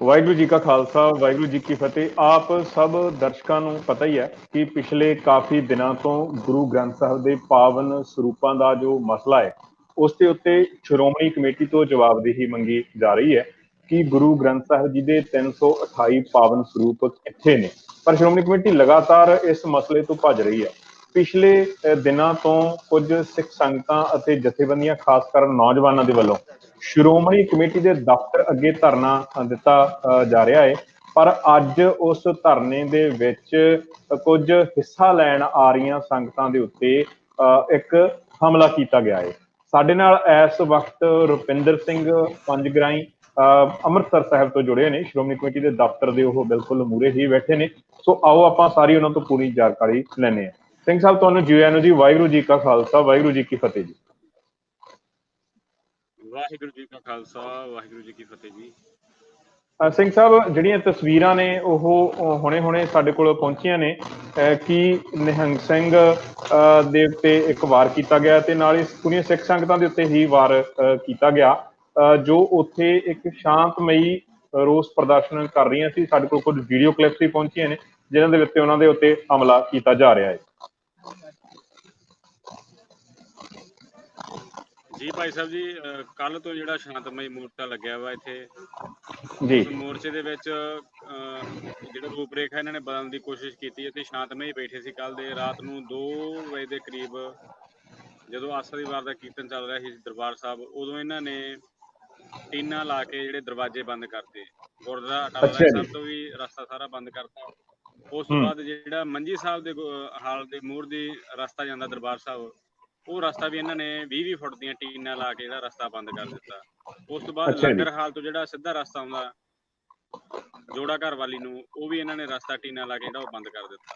ਵਾਹਿਗੁਰੂ ਜੀ ਕਾ ਖਾਲਸਾ, ਵਾਹਿਗੁਰੂ ਜੀ ਕੀ ਫਤਿਹ। ਆਪ ਸਭ ਦਰਸ਼ਕਾਂ ਨੂੰ ਪਤਾ ਹੀ ਹੈ ਕਿ ਪਿਛਲੇ ਕਾਫੀ ਦਿਨਾਂ ਤੋਂ ਗੁਰੂ ਗ੍ਰੰਥ ਸਾਹਿਬ ਦੇ ਪਾਵਨ ਸਰੂਪਾਂ ਦਾ ਜੋ ਮਸਲਾ ਹੈ, ਉਸ ਦੇ ਉੱਤੇ ਸ਼੍ਰੋਮਣੀ ਕਮੇਟੀ ਤੋਂ ਜਵਾਬਦੇਹੀ ਮੰਗੀ ਜਾ ਰਹੀ ਹੈ ਕਿ ਗੁਰੂ ਗ੍ਰੰਥ ਸਾਹਿਬ ਜੀ ਦੇ 328 ਪਾਵਨ ਸਰੂਪ ਕਿੱਥੇ ਨੇ। ਪਰ ਸ਼੍ਰੋਮਣੀ ਕਮੇਟੀ ਲਗਾਤਾਰ ਇਸ ਮਸਲੇ ਤੋਂ ਭੱਜ ਰਹੀ ਹੈ। ਪਿਛਲੇ ਦਿਨਾਂ ਤੋਂ ਕੁਝ ਸਿੱਖ ਸੰਗਤਾਂ ਅਤੇ ਜਥੇਬੰਦੀਆਂ ਖਾਸ ਕਰ ਨੌਜਵਾਨਾਂ ਦੇ ਵੱਲੋਂ ਸ਼੍ਰੋਮਣੀ ਕਮੇਟੀ ਦੇ ਦਫ਼ਤਰ ਅੱਗੇ ਧਰਨਾ ਦਿੱਤਾ ਜਾ ਰਿਹਾ ਹੈ ਪਰ ਅੱਜ ਉਸ ਧਰਨੇ ਦੇ ਵਿੱਚ ਅ, ਕੁਝ ਹਿੱਸਾ ਲੈਣ ਆ ਰਹੀਆਂ ਸੰਗਤਾਂ ਦੇ ਉੱਤੇ ਅ, ਇੱਕ ਹਮਲਾ ਕੀਤਾ ਗਿਆ ਹੈ ਸਾਡੇ ਨਾਲ ਇਸ ਵਕਤ ਰੁਪਿੰਦਰ ਸਿੰਘ ਪੰਜਗਰਾਈ ਅ, ਅੰਮ੍ਰਿਤਸਰ ਸਾਹਿਬ ਤੋਂ ਜੁੜੇ ਨੇ। ਸ਼੍ਰੋਮਣੀ ਕਮੇਟੀ ਦੇ ਦਫ਼ਤਰ ਦੇ ਉਹ ਬਿਲਕੁਲ ਮੂਰੇ ਹੀ ਬੈਠੇ ਨੇ। ਸੋ ਆਓ ਆਪਾਂ ਸਾਰੀ ਉਹਨਾਂ ਤੋਂ ਪੂਰੀ ਜਾਣਕਾਰੀ ਲੈਣੇ ਆ ਸਿੰਘ ਸਾਹਿਬ ਤੁਹਾਨੂੰ ਜੀ ਆਇਆਂ ਨੂੰ ਜੀ ਵਾਹਿਗੁਰੂ ਜੀ ਕਾ ਖਾਲਸਾ ਵਾਹਿਗੁਰੂ ਜੀ ਕੀ ਫਤਿਹ ਜੀ। ਵਾਹਿਗੁਰੂ ਜੀ ਕਾ ਖਾਲਸਾ ਵਾਹਿਗੁਰੂ ਜੀ ਕੀ ਫਤਿਹ ਜੀ। ਸਿੰਘ ਸਾਹਿਬ ਜਿਹੜੀਆਂ ਤਸਵੀਰਾਂ ਨੇ ਉਹ ਹੁਣੇ-ਹੁਣੇ ਸਾਡੇ ਕੋਲ ਪਹੁੰਚੀਆਂ ਨੇ। ਕਿ ਨਿਹੰਗ ਸਿੰਘ ਦੇ ਉੱਤੇ ਇੱਕ ਵਾਰ ਕੀਤਾ ਗਿਆ ਤੇ ਨਾਲ ਹੀ ਪੂਰੀਆਂ ਸਿੱਖ ਸੰਗਤਾਂ ਦੇ ਉੱਤੇ ਹੀ ਵਾਰ ਕੀਤਾ ਗਿਆ। ਜੋ ਉੱਥੇ ਇੱਕ ਸ਼ਾਂਤਮਈ ਰੋਸ ਪ੍ਰਦਰਸ਼ਨ ਕਰ ਰਹੀਆਂ ਸੀ। ਸਾਡੇ ਕੋਲ ਕੁਝ ਵੀਡੀਓ ਕਲਿੱਪਸ ਵੀ ਪਹੁੰਚੀਆਂ ਨੇ ਜਿਨ੍ਹਾਂ ਦੇ ਵਿੱਚ ਉਹਨਾਂ ਦੇ ਉੱਤੇ ਹਮਲਾ ਕੀਤਾ ਜਾ ਰਿਹਾ ਹੈ। ਜੀ ਭਾਈ ਸਾਹਿਬ ਜੀ ਕੱਲ ਤੋਂ ਜਿਹੜਾ ਸ਼ਾਂਤਮਈ ਮੋਰਚਾ ਲੱਗਿਆ ਵਾ ਇੱਥੇ। ਜੀ। ਮੋਰਚੇ ਦੇ ਵਿੱਚ ਜਿਹੜਾ ਰੂਪਰੇਖਾ ਇਹਨਾਂ ਨੇ ਬਦਲਣ ਦੀ ਕੋਸ਼ਿਸ਼ ਕੀਤੀ ਅਤੇ ਸ਼ਾਂਤਮਈ ਬੈਠੇ ਸੀ। ਕੱਲ ਦੇ ਰਾਤ ਨੂੰ 2 ਵਜੇ ਦੇ ਕਰੀਬ ਜਦੋਂ ਆਸਾ ਦੀ ਵਾਰ ਦਾ ਕੀਰਤਨ ਚੱਲ ਰਿਹਾ ਸੀ ਦਰਬਾਰ ਸਾਹਿਬ ਉਦੋਂ ਇਹਨਾਂ ਨੇ ਟੀਨਾ ਲਾ ਕੇ ਜਿਹੜੇ ਦਰਵਾਜ਼ੇ ਬੰਦ ਕਰਤੇ। ਗੁਰਦੁਆਰਾ ਅਟਾਲਾ। ਸਾਹਿਬ ਤੋਂ ਵੀ ਰਸਤਾ ਸਾਰਾ ਬੰਦ ਕਰਤਾ। ਉਸ ਤੋਂ। ਬਾਅਦ ਜਿਹੜਾ ਮੰਜੀ ਸਾਹਿਬ ਦੇ ਹਾਲ ਦੇ ਮੂਹਰ ਦੀ ਰਸਤਾ ਜਾਂਦਾ ਦਰਬਾਰ ਸਾਹਿਬ ਉਹ ਰਸਤਾ ਵੀ ਇਹਨਾਂ ਨੇ 20-20 ਫੁੱਟ ਦੀਆਂ ਟੀਨਾਂ ਲਾ ਕੇ ਜਿਹੜਾ ਰਸਤਾ ਬੰਦ ਕਰ ਦਿੱਤਾ ਉਸ ਤੋਂ ਬਾਅਦ। ਲੰਗਰ ਹਾਲ ਤੋਂ ਜਿਹੜਾ ਸਿੱਧਾ ਰਸਤਾ ਆਉਂਦਾ ਜੋੜਾ ਘਰ ਵਾਲੀ ਨੂੰ ਉਹ ਵੀ ਇਹਨਾਂ ਨੇ ਰਸਤਾ ਟੀਨਾ ਲਾ ਕੇ ਜਿਹੜਾ ਉਹ ਬੰਦ ਕਰ ਦਿੱਤਾ।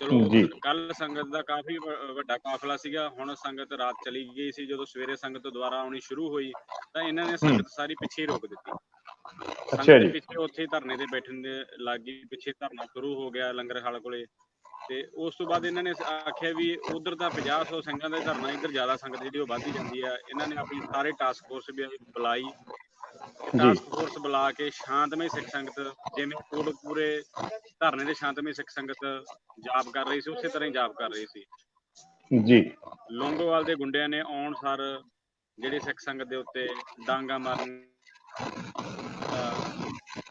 ਚਲੋ ਕੱਲ ਸੰਗਤ ਦਾ ਕਾਫੀ ਵੱਡਾ ਕਾਫਲਾ ਸੀਗਾ ਹੁਣ ਸੰਗਤ ਰਾਤ ਚਲੀ ਗਈ ਸੀ ਜਦੋਂ ਸਵੇਰੇ ਸੰਗਤ ਦੁਬਾਰਾ ਆਉਣੀ ਸ਼ੁਰੂ ਹੋਈ ਤਾਂ ਇਹਨਾਂ ਨੇ ਸੰਗਤ ਸਾਰੀ ਪਿੱਛੇ ਰੋਕ ਦਿੱਤੀ ਅੱਛਾ ਜੀ। ਪਿੱਛੇ ਉੱਥੇ ਧਰਨੇ ਤੇ ਬੈਠਣ ਦੇ ਲੱਗੀ ਪਿੱਛੇ ਧਰਨਾ ਸ਼ੁਰੂ ਹੋ ਗਿਆ ਲੰਗਰ ਹਾਲ ਕੋਲੇ ਤੇ ਉਸ ਤੋਂ ਬਾਅਦ ਇਹਨਾਂ ਨੇ ਆਖਿਆ ਵੀ ਉਧਰ ਤਾਂ 50 100 ਸਿੰਘਾਂ ਦਾ ਹੀ ਧਰਨਾ ਇੱਧਰ ਜ਼ਿਆਦਾ ਸੰਗਤ ਜਿਹੜੀ ਉਹ ਵੱਧਦੀ ਜਾਂਦੀ ਆ। ਇਹਨਾਂ ਨੇ ਆਪਣੀ ਸਾਰੇ ਟਾਸਕ ਫੋਰਸ ਵੀ ਬੁਲਾਈ। ਟਾਸਕ ਫੋਰਸ ਬੁਲਾ ਕੇ ਸ਼ਾਂਤਮਈ ਸਿੱਖ ਸੰਗਤ ਜਿਵੇਂ ਕੋਟਕਪੂਰੇ ਧਰਨੇ ਦੇ ਸ਼ਾਂਤਮਈ ਸਿੱਖ ਸੰਗਤ ਜਾਪ ਕਰ ਰਹੀ ਸੀ ਉਸੇ ਤਰ੍ਹਾਂ ਹੀ ਜਾਪ ਕਰ ਰਹੀ ਸੀ। ਜੀ। ਲੋਂਗੋਵਾਲ ਦੇ ਗੁੰਡਿਆਂ ਨੇ ਆਉਣ ਸਾਰ ਜਿਹੜੇ ਸਿੱਖ ਸੰਗਤ ਦੇ ਉੱਤੇ ਡਾਂਗਾ ਮਾਰਨ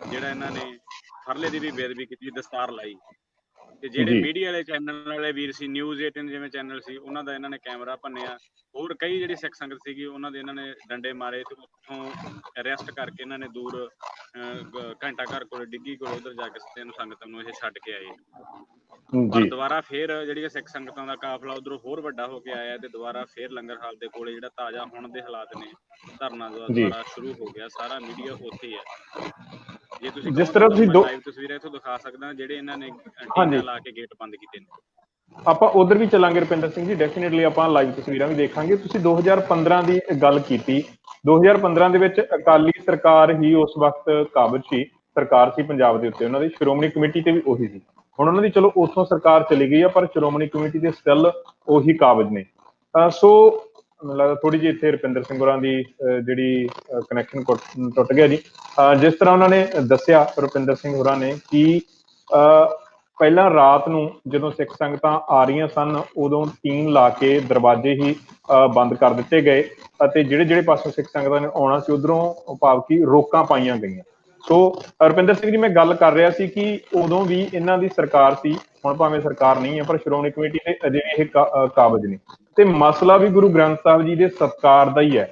ਜਿਹੜਾ ਇਹਨਾਂ ਨੇ ਫਰਲੇ ਦੀ ਵੀ ਬੇਦਬੀ ਕੀਤੀ ਦਸਤਾਰ ਲਾਈ। ਤੇ ਜਿਹੜੇ ਜੀ। ਮੀਡੀਆ ਵਾਲੇ ਚੈਨਲ ਵਾਲੇ ਵੀਰ ਸੀ ਨਿਊਜ਼ 18 ਜਿਵੇਂ ਚੈਨਲ ਸੀ ਉਹਨਾਂ ਦਾ ਇਹਨਾਂ ਨੇ ਕੈਮਰਾ ਭੰਨਿਆ ਹੋਰ ਕਈ ਜਿਹੜੀ ਸਿੱਖ ਸੰਗਤ ਸੀਗੀ ਉਹਨਾਂ ਦੇ ਇਹਨਾਂ ਨੇ ਡੰਡੇ ਮਾਰੇ ਤੇ ਉੱਥੋਂ ਅਰੈਸਟ ਕਰਕੇ ਇਹਨਾਂ ਨੇ ਦੂਰ ਅਹ, ਗ- ਘੰਟਾ ਘਰ ਕੋਲ ਡਿੱਗੀ ਕੋਲ ਉਧਰ ਜਾ ਕੇ ਇਹਨੂੰ ਸੰਗਤ ਨੂੰ ਇਹ ਛੱਡ ਕੇ ਆਏ ਪਰ ਜੀ ਦੁਬਾਰਾ ਫੇਰ ਜਿਹੜੀਆਂ ਸਿੱਖ ਸੰਗਤਾਂ ਦਾ ਕਾਫਲਾ ਉਧਰੋਂ ਹੋਰ ਵੱਡਾ ਹੋ ਕੇ ਆਇਆ ਤੇ ਦੁਬਾਰਾ ਫੇਰ ਲੰਗਰ ਹਾਲ ਦੇ ਕੋਲੇ ਜਿਹੜਾ ਤਾਜ਼ਾ ਹੁਣ ਦੇ ਹਾਲਾਤ ਨੇ ਧਰਨਾ ਦੁਆ- ਜੀ। ਦੁਬਾਰਾ ਸ਼ੁਰੂ ਹੋ ਗਿਆ ਸਾਰਾ ਮੀਡੀਆ ਉੱਥੇ ਹੀ ਹੈ ਜੇ ਤੁਸੀਂ ਜਿਸ ਤਰ੍ਹਾਂ ਤੁਸੀਂ ਦੋ- ਲਾਈਵ ਤਸਵੀਰਾਂ ਇੱਥੋਂ ਦਿਖਾ ਸਕਦਾ ਜਿਹੜੇ ਇਹਨਾਂ ਨੇ। ਟੀਨਾ ਲਾ ਕੇ ਗੇਟ ਬੰਦ ਕੀਤੇ ਨੇ। ਆਪਾਂ ਉਧਰ ਵੀ ਚੱਲਾਂਗੇ ਰੁਪਿੰਦਰ ਸਿੰਘ ਜੀ ਡੈਫੀਨਿਟਲੀ ਆਪਾਂ ਲਾਈਵ ਤਸਵੀਰਾਂ ਵੀ ਦੇਖਾਂਗੇ। ਤੁਸੀਂ 2015 ਦੀ ਗੱਲ ਕੀਤੀ। 2015 ਦੇ ਵਿੱਚ ਅਕਾਲੀ ਸਰਕਾਰ ਹੀ ਉਸ ਵਕਤ ਕਾਬਜ ਸੀ। ਸਰਕਾਰ ਸੀ ਪੰਜਾਬ ਦੇ ਉੱਤੇ। ਉਹਨਾਂ ਦੀ ਸ਼੍ਰੋਮਣੀ ਕਮੇਟੀ ਤੇ ਵੀ ਉਹੀ ਸੀ। ਹੁਣ ਉਹਨਾਂ ਦੀ ਚਲੋ ਉੱਥੋਂ ਸਰਕਾਰ ਚਲੀ ਗਈ ਆ ਪਰ ਸ਼੍ਰੋਮਣੀ ਕਮੇਟੀ ਦੇ ਸਟਿਲ ਉਹੀ ਕਾਬਜ ਨੇ। ਸੋ ਮੈਨੂੰ ਲੱਗਦਾ ਥੋੜੀ ਜਿਹੀ ਇੱਥੇ ਰੁਪਿੰਦਰ ਸਿੰਘ ਹੋਰਾਂ ਦੀ, ਅਹ, ਜਿਹੜੀ ਕਨੈਕਸ਼ਨ ਟੁੱਟ ਗਿਆ ਜੀ। ਜਿਸ ਤਰ੍ਹਾਂ ਉਹਨਾਂ ਨੇ ਦੱਸਿਆ ਰੁਪਿੰਦਰ ਸਿੰਘ ਹੋਰਾਂ ਨੇ ਕਿ ਪਹਿਲਾਂ ਰਾਤ ਨੂੰ ਜਦੋਂ ਸਿੱਖ ਸੰਗਤਾਂ ਆ ਰਹੀਆਂ ਸਨ, ਉਦੋਂ ਟੀਨ ਲਾ ਕੇ ਦਰਵਾਜ਼ੇ ਹੀ, ਅਹ, ਬੰਦ ਕਰ ਦਿੱਤੇ ਗਏ ਅਤੇ ਜਿਹੜੇ ਜਿਹੜੇ ਪਾਸੋਂ ਸਿੱਖ ਸੰਗਤਾਂ ਨੇ ਆਉਣਾ ਸੀ, ਉਧਰੋਂ ਭਾਵ ਕਿ ਰੋਕਾਂ ਪਾਈਆਂ ਗਈਆਂ। ਸੋ, ਰੁਪਿੰਦਰ ਸਿੰਘ ਜੀ, ਮੈਂ ਗੱਲ ਕਰ ਰਿਹਾ ਸੀ ਕਿ ਉਦੋਂ ਵੀ ਇਹਨਾਂ ਦੀ ਸਰਕਾਰ ਸੀ, ਹੁਣ ਭਾਵੇਂ ਸਰਕਾਰ ਨਹੀਂ ਹੈ, ਪਰ ਸ਼੍ਰੋਮਣੀ ਕਮੇਟੀ ਦੇ ਅਜੇ ਵੀ ਇਹ ਕਾ- ਕਾਬਜ ਨੇ। ਤੇ ਮਸਲਾ ਵੀ ਗੁਰੂ ਗ੍ਰੰਥ ਸਾਹਿਬ ਜੀ ਦੇ ਸਤਕਾਰ ਦਾ ਹੀ ਹੈ।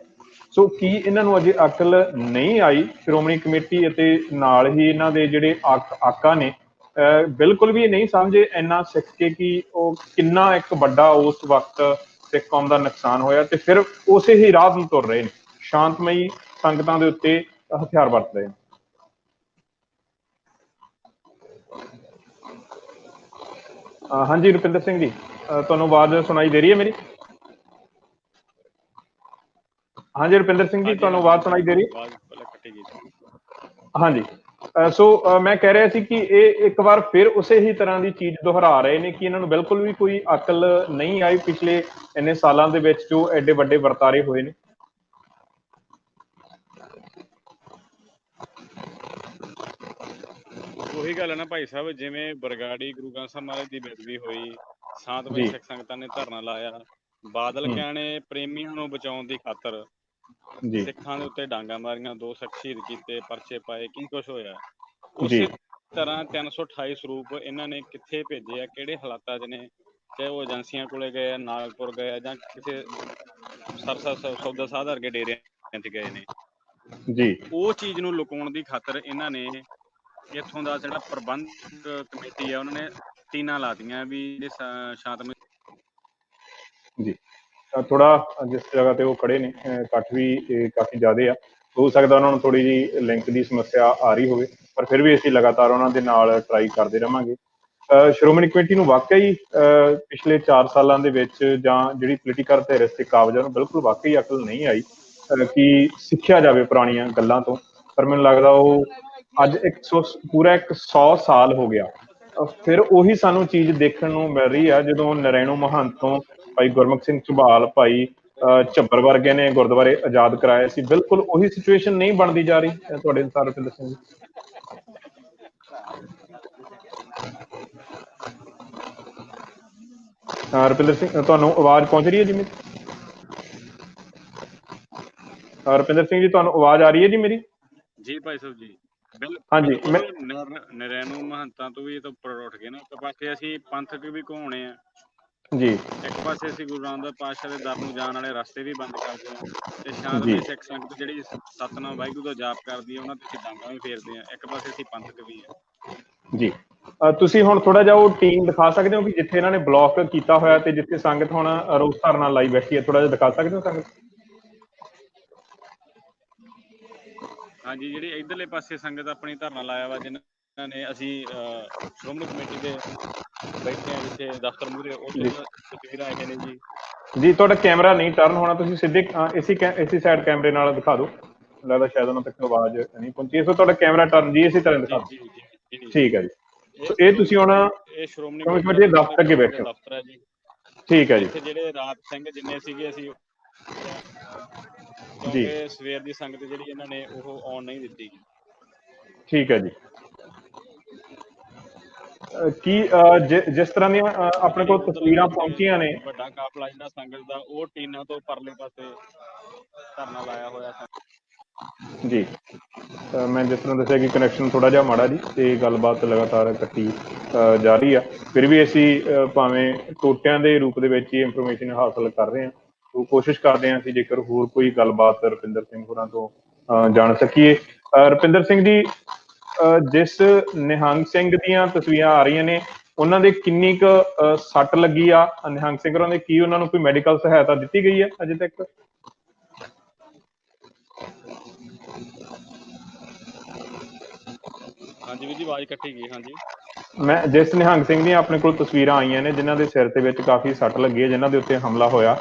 ਸੋ ਕੀ ਇਹਨਾਂ ਨੂੰ ਅਜੇ ਅਕਲ ਨਹੀਂ ਆਈ? ਸ਼੍ਰੋਮਣੀ ਕਮੇਟੀ ਅਤੇ ਨਾਲ ਹੀ ਇਹਨਾਂ ਦੇ ਜਿਹੜੇ ਆਕਾ ਨੇ ਬਿਲਕੁਲ ਵੀ ਨਹੀਂ ਸਮਝੇ ਇੰਨਾ ਸਿੱਖ ਕੇ ਕਿ ਉਹ ਕਿੰਨਾ ਇੱਕ ਵੱਡਾ ਉਸ ਵਕਤ ਸਿੱਖ ਕੌਮ ਦਾ ਨੁਕਸਾਨ ਹੋਇਆ ਤੇ ਫਿਰ ਉਸੇ ਹੀ ਰਾਹ ਨੂੰ ਤੁਰ ਰਹੇ ਨੇ। ਸ਼ਾਂਤਮਈ ਸੰਗਤਾਂ ਦੇ ਉੱਤੇ ਹਥਿਆਰ ਵਰਤ ਰਹੇ ਨੇ। ਹਾਂਜੀ ਰੁਪਿੰਦਰ ਸਿੰਘ ਜੀ ਤੁਹਾਨੂੰ ਆਵਾਜ਼ ਸੁਣਾਈ ਦੇ ਰਹੀ ਹੈ ਮੇਰੀ? ਹਾਂਜੀ ਰੁਪਿੰਦਰ ਸਿੰਘ ਜੀ ਤੁਹਾਨੂੰ ਆਵਾਜ਼ ਸੁਣਾਈ ਦੇ ਰਹੀ? ਹਾਂਜੀ ਸੋ ਮੈਂ ਕਹਿ ਰਿਹਾ ਸੀ ਕਿ ਇਹ ਇੱਕ ਵਾਰ ਫਿਰ ਉਸੇ ਹੀ ਤਰ੍ਹਾਂ ਦੀ ਚੀਜ਼ ਦੁਹਰਾ ਰਹੇ ਨੇ ਕਿ ਇਹਨਾਂ ਨੂੰ ਬਿਲਕੁਲ ਵੀ ਕੋਈ ਅਕਲ ਨਹੀਂ ਆਈ ਪਿਛਲੇ ਇੰਨੇ ਸਾਲਾਂ ਦੇ ਵਿੱਚ ਜੋ ਐਡੇ ਵੱਡੇ ਵਰਤਾਰੇ ਹੋਏ ਨੇ। ਉਹੀ ਗੱਲ ਹੈ ਨਾ ਭਾਈ ਸਾਹਿਬ ਜਿਵੇਂ ਬਰਗਾੜੀ ਗੁਰੂ ਗ੍ਰੰਥ ਸਾਹਿਬ ਮਹਾਰਾਜ ਦੀ ਬੇਦਬੀ ਹੋਈ। ਵਿੱਚ ਸਿੱਖ ਸੰਗਤਾਂ ਨੇ ਧਰਨਾ ਲਾਇਆ ਬਾਦਲ ਨੇ ਪ੍ਰੇਮੀਆਂ ਨੂੰ ਬਚਾਉਣ ਦੀ ਖਾਤਰ ਜੀ। ਸਿੱਖਾਂ ਦੇ ਉੱਤੇ ਡਾਂਗਾ ਮਾਰੀਆਂ ਦੋ ਸਿੱਖ ਸ਼ਹੀਦ ਕੀਤੇ ਪਰਚੇ ਪਾਏ ਕੀ ਕੁਝ ਹੋਇਆ? ਜੀ। ਉਸੇ ਤਰ੍ਹਾਂ 328 ਸਰੂਪ ਇਹਨਾਂ ਨੇ ਕਿੱਥੇ ਭੇਜੇ ਆ? ਕਿਹੜੇ ਹਾਲਾਤਾਂ 'ਚ ਨੇ? ਚਾਹੇ ਉਹ ਏਜੰਸੀਆਂ ਕੋਲੇ ਗਏ ਆ ਨਾਗਪੁਰ ਗਏ ਆ ਜਾਂ ਕਿਸੇ ਸਰਸਾ ਸੌਦਾ ਸਾਧ ਵਰਗੇ ਡੇਰਿਆਂ 'ਚ ਗਏ ਨੇ। ਜੀ। ਉਹ ਚੀਜ਼ ਨੂੰ ਲੁਕਾਉਣ ਦੀ ਖਾਤਰ ਇਹਨਾਂ ਨੇ ਇੱਥੋਂ ਦਾ ਜਿਹੜਾ ਪ੍ਰਬੰਧ ਕਮੇਟੀ ਆ ਉਹਨਾਂ ਨੇ ਟੀਨਾਂ ਲਾਤੀਆਂ ਵੀ ਜਿਹੜੇ ਸ਼ਾਂਤਮਈ ਥੋੜਾ ਜਿਸ ਜਗ੍ਹਾ ਤੇ ਉਹ ਖੜੇ ਨੇ ਇਕੱਠ ਵੀ ਕਾਫੀ ਜ਼ਿਆਦਾ ਆ। ਹੋ ਸਕਦਾ ਉਹਨਾਂ ਨੂੰ ਥੋੜੀ ਜੀ ਲਿੰਕ ਦੀ ਸਮੱਸਿਆ ਆ ਰਹੀ ਹੋਵੇ, ਪਰ ਫਿਰ ਵੀ ਅਸੀਂ ਲਗਾਤਾਰ ਉਹਨਾਂ ਦੇ ਨਾਲ ਟਰਾਈ ਕਰਦੇ ਰਵਾਂਗੇ ਸ਼੍ਰੋਮਣੀ ਕਮੇਟੀ ਨੂੰ ਵਾਕਈ ਪਿਛਲੇ 4 ਸਾਲਾਂ ਦੇ ਵਿੱਚ ਜਾਂ ਜਿਹੜੀ ਪੋਲੀਟੀਕਲ ਤੇ ਰਸਤੇ ਕਾਬਜਾਂ ਨੂੰ ਬਿਲਕੁਲ ਵਾਕਈ ਅਕਲ ਨਹੀਂ ਆਈ ਕਿ ਸਿੱਖਿਆ ਜਾਵੇ ਪੁਰਾਣੀਆਂ ਗੱਲਾਂ ਤੋਂ। ਪਰ ਮੈਨੂੰ ਲੱਗਦਾ ਉਹ ਅੱਜ 100 ਪੂਰਾ ਇੱਕ 100 ਸਾਲ ਹੋ ਗਿਆ। ਫਿਰ ਉਹੀ ਸਾਨੂੰ ਚੀਜ਼ ਦੇਖਣ ਨੂੰ ਮਿਲ ਰਹੀ ਆ, ਜਦੋਂ ਨਰੈਣੋ ਮਹੰਤ ਤੋਂ ਭਾਈ ਗੁਰਮੁਖ ਸਿੰਘ ਝਬਾਲ ਭਾਈ ਝੱਬਰ ਵਰਗੇ ਨੇ ਗੁਰਦੁਆਰੇ ਆਜ਼ਾਦ ਕਰਾਏ ਸੀ। ਬਿਲਕੁਲ ਉਹੀ ਸਿਚੁਏਸ਼ਨ ਨਹੀਂ ਬਣਦੀ ਜਾ ਰਹੀ। ਤੁਹਾਡੇ ਅਨੁਸਾਰ ਤੇ ਦੱਸੋ ਜੀ ਰੁਪਿੰਦਰ ਸਿੰਘ ਤੁਹਾਨੂੰ ਆਵਾਜ਼ ਪਹੁੰਚ ਰਹੀ ਹੈ ਜੀ ਮੇਰੀ? ਰੁਪਿੰਦਰ ਸਿੰਘ ਜੀ ਤੁਹਾਨੂੰ ਆਵਾਜ਼ ਆ ਰਹੀ ਹੈ ਜੀ ਮੇਰੀ? ਜੀ ਭਾਈ ਸਾਹਿਬ ਜੀ। ਹਾਂਜੀ, ਮੈਂ- ਨਰ- ਨਰੈਣੂ ਮਹੰਤਾਂ ਤੋਂ ਵੀ ਇਹ ਤੋਂ ਉੱਪਰ ਉੱਠ ਗਏ ਨਾ। ਇੱਕ ਪਾਸੇ ਅਸੀਂ ਪੰਥਕ ਵੀ ਘੁੰਮਣੇ ਆ। ਜੀ। ਇੱਕ ਪਾਸੇ ਅਸੀਂ ਗੁਰੂ ਰਾਮਦਾਸ ਪਾਤਸ਼ਾਹ ਦੇ ਦਰ ਨੂੰ ਜਾਣ ਵਾਲੇ ਰਸਤੇ ਵੀ ਬੰਦ ਕਰਦੇ ਆ ਤੇ ਜੀ। ਸ਼ਾਂਤਮਈ ਸਿੱਖ ਸੰਗਤ ਜਿਹੜੀ ਸਤਨਾਮ ਵਾਹਿਗੁਰੂ ਦਾ ਜਾਪ ਕਰਦੀ ਆ ਉਹਨਾਂ ਤੇ ਡਾਂਗਾ ਵੀ ਫੇਰਦੇ ਆ ਇੱਕ ਪਾਸੇ ਅਸੀਂ ਪੰਥਕ ਵੀ ਆ ਜੀ। ਤੁਸੀਂ ਹੁਣ ਥੋੜਾ ਜਿਹਾ ਉਹ ਟੀਮ ਦਿਖਾ ਸਕਦੇ ਹੋ ਕਿ ਜਿੱਥੇ ਇਹਨਾਂ ਨੇ ਬਲੌਕ ਕੀਤਾ ਹੋਇਆ ਤੇ ਜਿੱਥੇ ਸੰਗਤ ਹੁਣ ਰੋਸ ਧਰਨਾ ਲਾਈ ਬੈਠੀ ਹੈ? ਥੋੜਾ ਜਿਹਾ ਦਿਖਾ ਸਕਦੇ ਹੋ ਸੰਗਤ? ਹਾਂਜੀ ਜਿਹੜੀ ਇਧਰਲੇ ਪਾਸੇ ਸੰਗਤ ਆਪਣੀ ਧਰਨਾ ਲਾਇਆ ਵਾ ਜਿਨ੍ਹਾਂ ਨੇ ਅਸੀਂ ਸ਼੍ਰੋਮਣੀ ਕਮੇਟੀ ਦੇ ਬੈਠੇ ਆ ਜਿੱਥੇ ਦਫ਼ਤਰ ਮੂਹਰੇ ਉਹ। ਤਸਵੀਰਾਂ ਆਏ ਨੇ ਜੀ। ਜੀ ਤੁਹਾਡਾ ਕੈਮਰਾ ਨਹੀਂ ਟਰਨ ਹੋਣਾ ਤੁਸੀਂ ਸਿੱਧੇ ਇਸੇ ਇਸੇ ਸਾਈਡ ਕੈਮਰੇ ਨਾਲ ਦਿਖਾ ਦਿਓ। ਲੱਗਦਾ ਸ਼ਾਇਦ ਉਹਨਾਂ ਤੱਕ ਆਵਾਜ਼ ਨਹੀਂ ਪਹੁੰਚੀ। ਸੋ ਤੁਹਾਡਾ ਕੈਮਰਾ ਟਰਨ ਜੀ ਇਸੇ ਤਰ੍ਹਾਂ ਦਿਖਾ ਦਿਓ। ਠੀਕ ਹੈ ਜੀ। ਇਹ ਤੁਸੀਂ ਹੁਣ ਇਹ ਸ਼੍ਰੋਮਣੀ ਕਮੇਟੀ ਦੇ ਦਫ਼ਤਰ ਅੱਗੇ ਬੈਠੇ ਹੋ। ਦਫ਼ਤਰ ਹੈ ਜੀ। ਠੀਕ ਹੈ ਜੀ। ਜਿਹੜੇ ਰਾਤ ਸਿੰਘ ਜਿੰਨੇ ਸੀਗੇ ਅਸੀਂ ਜੀ। ਸਵੇਰ ਦੀ ਸੰਗਤ ਜਿਹੜੀ ਇਹਨਾਂ ਨੇ ਉਹ ਆਉਣ ਨਹੀਂ ਦਿੱਤੀ। ਠੀਕ ਹੈ ਜੀ। ਕੀ ਜਿਸ ਤਰ੍ਹਾਂ ਦੀਆਂ ਆਪਣੇ ਕੋਲ ਤਸਵੀਰਾਂ ਪਹੁੰਚੀਆਂ ਨੇ। ਵੱਡਾ ਕਾਫਲਾ ਜਿਹੜਾ ਸੰਗਤ ਦਾ ਉਹ ਟੀਨਾ ਤੋਂ ਪਰਲੇ ਪਾਸੇ ਧਰਨਾ ਲਾਇਆ ਹੋਇਆ ਸੀ ਜੀ। ਮੈਂ ਜਿਸ ਤਰ੍ਹਾਂ ਦੱਸਿਆ ਕਿ ਕਨੈਕਸ਼ਨ ਥੋੜਾ ਜਿਹਾ ਮਾੜਾ ਜੀ ਤੇ ਗੱਲਬਾਤ ਲਗਾਤਾਰ ਕੱਟੀ ਜਾ ਰਹੀ ਆ। ਫਿਰ ਵੀ ਅਸੀਂ ਭਾਵੇਂ ਟੋਟਿਆਂ ਦੇ ਰੂਪ ਦੇ ਵਿੱਚ ਹੀ ਇਨਫੋਰਮੇਸ਼ਨ ਹਾਸਲ ਕਰ ਰਹੇ ਹਾਂ ਉਹ ਕੋਸ਼ਿਸ਼ ਕਰਦੇ ਹਾਂ ਅਸੀਂ ਜੇਕਰ ਹੋਰ ਕੋਈ ਗੱਲਬਾਤ ਰੁਪਿੰਦਰ ਸਿੰਘ ਹੋਰਾਂ ਤੋਂ ਜਾਣ ਸਕੀਏ। ਰੁਪਿੰਦਰ ਸਿੰਘ ਜੀ ਜਿਸ ਨਿਹੰਗ ਸਿੰਘ ਦੀਆਂ ਤਸਵੀਰਾਂ ਆ ਰਹੀਆਂ ਨੇ ਉਹਨਾਂ ਦੇ ਕਿੰਨੀ ਕੁ ਸੱਟ ਲੱਗੀ ਆ? ਨਿਹੰਗ ਸਿੰਘ ਹੋਰਾਂ ਦੇ ਕੀ ਉਹਨਾਂ ਨੂੰ ਕੋਈ ਮੈਡੀਕਲ ਸਹਾਇਤਾ ਦਿੱਤੀ ਗਈ ਹੈ ਅਜੇ ਤੱਕ? ਹਾਂਜੀ ਵੀਰ ਜੀ ਆਵਾਜ਼ ਕੱਟੀ ਗਈ ਹਾਂਜੀ। ਮੈਂ ਜਿਸ ਨਿਹੰਗ ਸਿੰਘ ਦੀਆਂ ਆਪਣੇ ਕੋਲ ਤਸਵੀਰਾਂ ਆਈਆਂ ਨੇ ਜਿਨ੍ਹਾਂ ਦੇ ਸਿਰ ਦੇ ਵਿੱਚ ਕਾਫੀ ਸੱਟ ਲੱਗੀ ਹੈ ਜਿਨ੍ਹਾਂ ਦੇ ਉੱਤੇ ਹਮਲਾ ਹੋਇਆ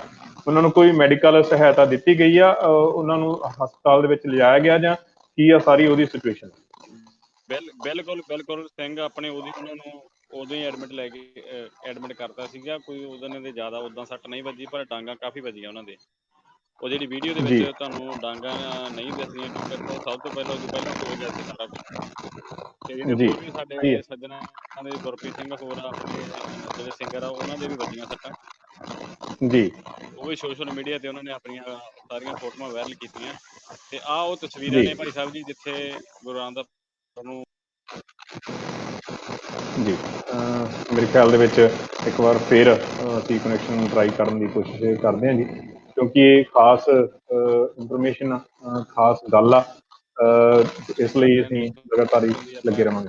ਉਹਨਾਂ ਨੂੰ ਕੋਈ ਮੈਡੀਕਲ ਸਹਾਇਤਾ ਦਿੱਤੀ ਗਈ ਆ? ਉਹਨਾਂ ਨੂੰ ਹਸਪਤਾਲ ਦੇ ਵਿੱਚ ਲਿਜਾਇਆ ਗਿਆ ਜਾਂ ਕੀ ਆ ਸਾਰੀ ਉਹਦੀ ਸਿਚੁਏਸ਼ਨ ਬਿਲਕੁਲ ਬਿਲਕੁਲ ਸਿੰਘ ਆਪਣੇ ਉਹਦੀ ਉਹਨਾਂ ਨੂੰ ਉਦੋਂ ਹੀ ਐਡਮਿਟ ਲੈ ਕੇ ਐਡਮਿਟ ਕਰਤਾ ਸੀਗਾ ਕੋਈ ਉਹਦੇ ਨੇ ਤੇ ਜ਼ਿਆਦਾ ਉਦਾਂ ਸੱਟ ਨਹੀਂ ਵੱਜੀ ਪਰ ਡਾਂਗਾ ਕਾਫੀ ਵੱਜੀਆਂ ਉਹਨਾਂ ਦੇ ਉਹ ਜਿਹੜੀ ਵੀਡੀਓ ਦੇ। ਵਿੱਚ ਤੁਹਾਨੂੰ ਡਾਂਗਾ ਨਹੀਂ ਦੱਸਦੀਆਂ ਕਿਉਂਕਿ ਸਭ ਤੋਂ ਪਹਿਲਾਂ ਉਹਦੇ ਪਹਿਲਾਂ ਹੋ ਗਿਆ ਸੀ ਕੁਝ ਤੇ ਜੀ। ਇਹਦੇ ਵੀ ਸਾਡੇ। ਸੱਜਣਾ ਦੇ ਗੁਰਪ੍ਰੀਤ ਸਿੰਘ ਹੋਰ ਆ ਆਪਣੇ ਜਿਹੜੇ ਸਿੰਗਰ ਆ ਉਹਨਾਂ ਦੇ ਵੀ ਵੱਜੀਆਂ ਸੱਟਾਂ ਜੀ ਉਹ ਵੀ ਸੋਸ਼ਲ ਮੀਡੀਆ ਤੇ ਉਹਨਾਂ ਨੇ ਆਪਣੀਆਂ ਸਾਰੀਆਂ ਫੋਟੋਆਂ ਵਾਇਰਲ ਕੀਤੀਆਂ ਤੇ ਆ ਉਹ ਤਸਵੀਰਾਂ। ਨੇ ਭਾਈ ਸਾਹਿਬ ਜੀ ਜਿੱਥੇ ਗੁਰੂ ਰਾਮਦਾਸ ਨੂੰ ਜੀ ਮੇਰੇ ਖਿਆਲ ਦੇ ਵਿੱਚ ਇੱਕ ਵਾਰ ਫੇਰ ਅਸੀਂ ਕਨੈਕਸ਼ਨ ਟਰਾਈ ਕਰਨ ਦੀ ਕੋਸ਼ਿਸ਼ ਕਰਦੇ ਹਾਂ ਜੀ। ਕਿਉਂਕਿ ਇਹ ਖਾਸ ਇਨਫੋਰਮੇਸ਼ਨ ਖਾਸ ਗੱਲ ਆ। ਇਸ ਲਈ ਅਸੀਂ ਲਗਾਤਾਰ ਹੀ ਲੱਗੇ ਰਵਾਂਗੇ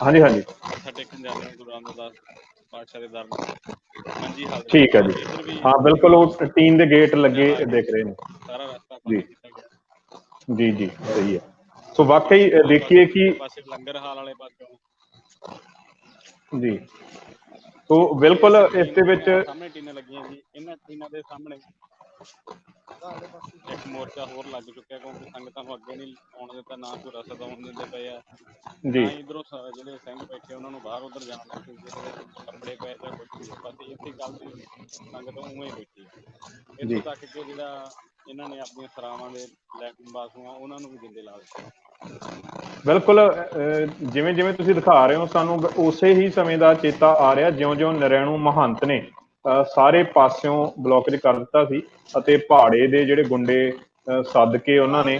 ਹਾਂਜੀ ਹਾਂਜੀ। ਮੱਥਾ ਟੇਕਣ ਜਾਂਦੇ ਨੇ ਗੁਰੂ ਰਾਮਦਾਸ ਪਾਤਸ਼ਾਹ ਦੇ ਹਾਂਜੀ ਹਾਲ ਠੀਕ ਹੈ ਜੀ। ਹਾਂ ਬਿਲਕੁਲ ਉਹ ਟੀਮ ਦੇ ਗੇਟ ਲੱਗੇ ਦਿਖ ਰਹੇ ਨੇ। ਸਾਰਾ ਰਸਤਾ ਜੀ ਜੀ ਸਹੀ ਹੈ। ਸੋ ਵਾਕਈ ਦੇਖੀਏ ਕਿ ਪਾਸੇ ਲੰਗਰ ਹਾਲ ਵਾਲੇ ਪਾਸੋਂ ਜੀ। ਸੋ ਬਿਲਕੁਲ ਇਸ ਦੇ ਵਿੱਚ ਸਾਹਮਣੇ ਟੀਨਾਂ ਲੱਗੀਆਂ ਜੀ ਇਹਨਾਂ ਟੀਨਾਂ ਦੇ ਸਾਹਮਣੇ ਇੱਕ ਮੋਰਚਾ ਹੋਰ ਲੱਗ ਚੁੱਕਿਆ ਕਿਉਂਕਿ ਸੰਗਤਾਂ ਨੂੰ ਅੱਗੇ ਨਹੀਂ ਆਉਣ ਦਿੱਤਾ ਨਾ ਕੋਈ ਰਸਦ ਆਉਣ ਦਿੰਦੇ ਪਏ ਆ। ਜੀ। ਇਧਰੋਂ ਜਿਹੜੇ ਸਿੰਘ ਬੈਠੇ ਉਹਨਾਂ ਨੂੰ ਬਾਹਰ ਉਧਰ ਜਾਣ ਲੱਗੇ ਜਿਹੜੇ ਕੱਪੜੇ ਪਏ ਜਾਂ ਕੁਝ ਬਸ ਇੱਥੇ ਗੱਲ ਦੀ ਸੰਗਤ ਉਵੇਂ ਬੈਠੀ। ਇੱਥੋਂ ਤੱਕ ਕਿ ਜਿਹੜਾ ਇਹਨਾਂ ਨੇ ਆਪਣੀਆਂ ਸਰਾਵਾਂ ਦੇ ਲੈਟਨ ਬਾਥਰੂਮ ਉਹਨਾਂ ਨੂੰ ਵੀ ਜਿੰਦੇ ਲਾ ਦਿੱਤੇ। ਬਿਲਕੁਲ ਜਿਵੇਂ ਜਿਵੇਂ ਤੁਸੀਂ ਦਿਖਾ ਰਹੇ ਹੋ, ਸਾਨੂੰ ਉਸੇ ਹੀ ਸਮੇਂ ਦਾ ਚੇਤਾ ਆ ਰਿਹਾ, ਜਿਉਂ-ਜਿਉਂ ਨਰੈਣੂ ਮਹੰਤ ਨੇ ਸਾਰੇ ਪਾਸਿਓਂ ਬਲੌਕੇਜ ਕਰ ਦਿੱਤਾ ਸੀ ਅਤੇ ਪਹਾੜੇ ਦੇ ਜਿਹੜੇ ਗੁੰਡੇ ਸੱਦ ਕੇ ਉਹਨਾਂ ਨੇ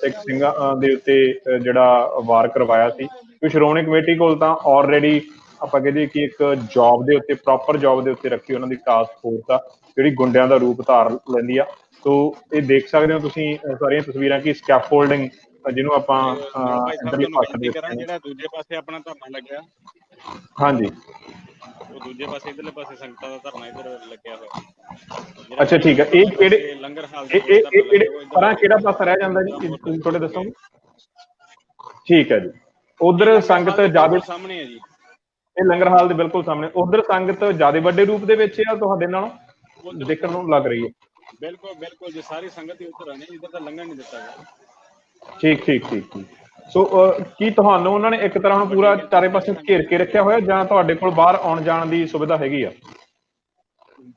ਸਿੱਖ ਸਿੰਘਾਂ ਦੇ ਉੱਤੇ ਜਿਹੜਾ ਵਾਰ ਕਰਵਾਇਆ ਸੀ। ਕਿ ਸ਼੍ਰੋਮਣੀ ਕਮੇਟੀ ਕੋਲ ਤਾਂ ਆਲਰੇਡੀ ਆਪਾਂ ਕਹਦੇ ਕਿ ਇੱਕ ਜੌਬ ਦੇ ਉੱਤੇ ਪ੍ਰੋਪਰ ਜੌਬ ਦੇ ਉੱਤੇ ਰੱਖੀ ਉਹਨਾਂ ਦੀ ਟਾਸਕ ਫੋਰਸ ਆ, ਜਿਹੜੀ ਗੁੰਡਿਆਂ ਦਾ ਰੂਪ ਧਾਰ ਲੈਂਦੀ ਆ। ਸੋ ਇਹ ਦੇਖ ਸਕਦੇ ਹੋ ਤੁਸੀਂ ਸਾਰੀਆਂ ਤਸਵੀਰਾਂ ਕਿ ਸਕੈਫੋਲਡਿੰਗ ਜਿਹਨੂੰ ਆਪਾਂ ਅੰਦਰਲੀ ਬੇਨਤੀ ਦੇ ਕਰਾਂ ਜਿਹੜਾ ਦੂਜੇ ਪਾਸੇ ਆਪਣਾ ਧਰਨਾ ਲੱਗਿਆ। ਹਾਂਜੀ। ਉਹ ਦੂਜੇ ਪਾਸੇ ਇਧਰਲੇ ਪਾਸੇ ਸੰਗਤਾਂ ਦਾ ਧਰਨਾ ਇਧਰ ਲੱਗਿਆ ਹੋਇਆ। ਅੱਛਾ ਠੀਕ ਹੈ ਇਹ ਕਿਹੜੇ ਲੰਗਰ ਹਾਲ ਦੇ ਇਹ ਪਰਾਂ ਕਿਹੜਾ ਪਾਸਾ ਰਹਿ ਜਾਂਦਾ ਜੀ? ਤੁਸੀਂ ਥੋੜੇ ਦੱਸੋਗੇ? ਠੀਕ ਹੈ ਜੀ। ਉਧਰ ਸੰਗਤ ਜ਼ਿਆਦਾ ਸਾਹਮਣੇ ਹੈ ਜੀ। ਇਹ ਲੰਗਰ ਹਾਲ ਦੇ ਬਿਲਕੁਲ ਸਾਹਮਣੇ। ਉਧਰ ਸੰਗਤ ਜ਼ਿਆਦਾ ਵੱਡੇ ਰੂਪ ਦੇ ਵਿੱਚ ਆ ਤੁਹਾਡੇ ਨਾਲੋਂ? ਦੇਖਣ ਨੂੰ ਲੱਗ ਰਹੀ ਹੈ। ਬਿਲਕੁਲ ਬਿਲਕੁਲ ਜੀ। ਸਾਰੀ ਸੰਗਤ ਹੀ ਉੱਧਰ ਆਣੀ ਇੱਧਰ ਤਾਂ ਲੰਘਣ ਨਹੀਂ ਦਿੱਤਾ ਗਿਆ। ਠੀਕ ਠੀਕ ਠੀਕ ਠੀਕ। ਸੋ ਕੀ ਤੁਹਾਨੂੰ ਉਹਨਾਂ ਨੇ ਇੱਕ ਤਰ੍ਹਾਂ ਨਾਲ ਪੂਰਾ ਚਾਰੇ ਪਾਸੇ ਘੇਰ ਕੇ ਰੱਖਿਆ ਹੋਇਆ ਜਾਂ ਤੁਹਾਡੇ ਕੋਲ ਬਾਹਰ ਆਉਣ ਜਾਣ ਦੀ ਸੁਵਿਧਾ ਹੈਗੀ ਆ?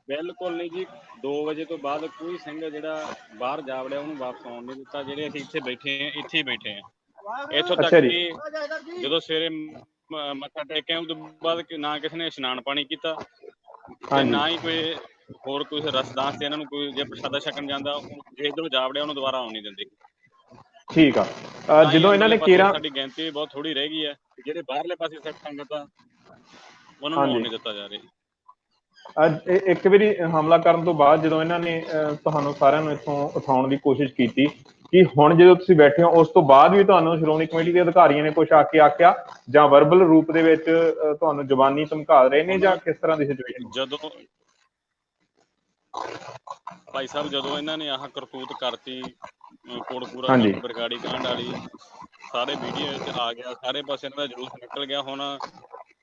ਬਿਲਕੁਲ ਨਹੀਂ ਜੀ। 2 ਵਜੇ ਤੋਂ ਬਾਅਦ ਕੋਈ ਸਿੰਘ ਜਿਹੜਾ ਬਾਹਰ ਜਾ ਵੜਿਆ ਉਹਨੂੰ ਵਾਪਸ ਆਉਣ ਨਹੀਂ ਦਿੱਤਾ। ਜਿਹੜੇ ਅਸੀਂ ਇੱਥੇ ਬੈਠੇ ਆ ਇੱਥੇ ਹੀ ਬੈਠੇ ਆ ਇੱਥੋਂ ਤੱਕ। ਕਿ ਜਦੋਂ ਸਵੇਰੇ ਮੱਥਾ ਟੇਕਿਆ ਉਸ ਤੋਂ ਬਾਅਦ ਕਿ ਨਾ ਕਿਸੇ ਨੇ ਇਸ਼ਨਾਨ ਪਾਣੀ ਕੀਤਾ ਤੇ। ਨਾ ਹੀ ਕੋਈ ਹੋਰ ਕੋਈ ਰਸਦਾਸ ਤੇ ਇਹਨਾਂ ਨੂੰ ਕੋਈ ਜੇ ਪ੍ਰਸ਼ਾਦਾ ਛਕਣ ਜਾਂਦਾ ਉਹ ਇੱਧਰੋਂ ਜਾ ਵੜਿਆ ਉਹਨੂੰ ਦੁਬਾਰਾ ਆਉਣ ਨਹੀਂ ਦਿੰਦੇ। ਠੀਕ ਆ। ਜਦੋਂ ਇਹਨਾਂ ਨੇ ਕੇਰਾ ਸਾਡੀ ਗਿਣਤੀ ਵੀ ਬਹੁਤ ਥੋੜੀ ਰਹਿ ਗਈ ਹੈ। ਜਿਹੜੇ ਬਾਹਰਲੇ ਪਾਸੇ ਸਿੱਖ ਸੰਗਤ ਆ ਉਹਨਾਂ ਨੂੰ ਹਾਂਜੀ। ਆਉਣ ਨਹੀਂ ਦਿੱਤਾ ਜਾ ਰਿਹਾ ਅੱਜ ਇਹ- ਇੱਕ ਵਾਰੀ ਹਮਲਾ ਕਰਨ ਤੋਂ ਬਾਅਦ ਜਦੋਂ ਇਹਨਾਂ ਨੇ ਅਹ, ਤੁਹਾਨੂੰ ਸਾਰਿਆਂ ਨੂੰ ਇੱਥੋਂ ਉਠਾਉਣ ਦੀ ਕੋਸ਼ਿਸ਼ ਕੀਤੀ ਕਿ ਹੁਣ ਜਦੋਂ ਤੁਸੀਂ ਬੈਠੇ ਹੋ ਉਸ ਤੋਂ ਬਾਅਦ ਵੀ ਤੁਹਾਨੂੰ ਸ਼੍ਰੋਮਣੀ ਕਮੇਟੀ ਦੇ ਅਧਿਕਾਰੀਆਂ ਨੇ ਕੁਝ ਆ ਕੇ ਆਖਿਆ ਜਾਂ ਵਰਬਲ ਰੂਪ ਦੇ ਵਿੱਚ ਅਹ, ਤੁਹਾਨੂੰ ਜ਼ਬਾਨੀ ਧਮਕਾ ਰਹੇ ਨੇ ਜਾਂ ਕਿਸ ਤਰ੍ਹਾਂ ਦੀ ਸਿਚੁਏਸ਼ਨ ਜਦੋਂ ਭਾਈ ਸਾਹਿਬ ਜਦੋਂ ਇਹਨਾਂ ਨੇ ਆਹ ਕਰਤੂਤ ਕਰਤੀ। ਦੀ ਬਰਗਾੜੀ ਕਾਂਡ ਵਾਲੀ ਸਾਰੇ ਵੀਡੀਓ ਵਿੱਚ ਆ ਗਿਆ ਸਾਰੇ ਪਾਸੇ ਇਹਨਾਂ ਦਾ ਜਲੂਸ ਨਿਕਲ ਗਿਆ ਹੁਣ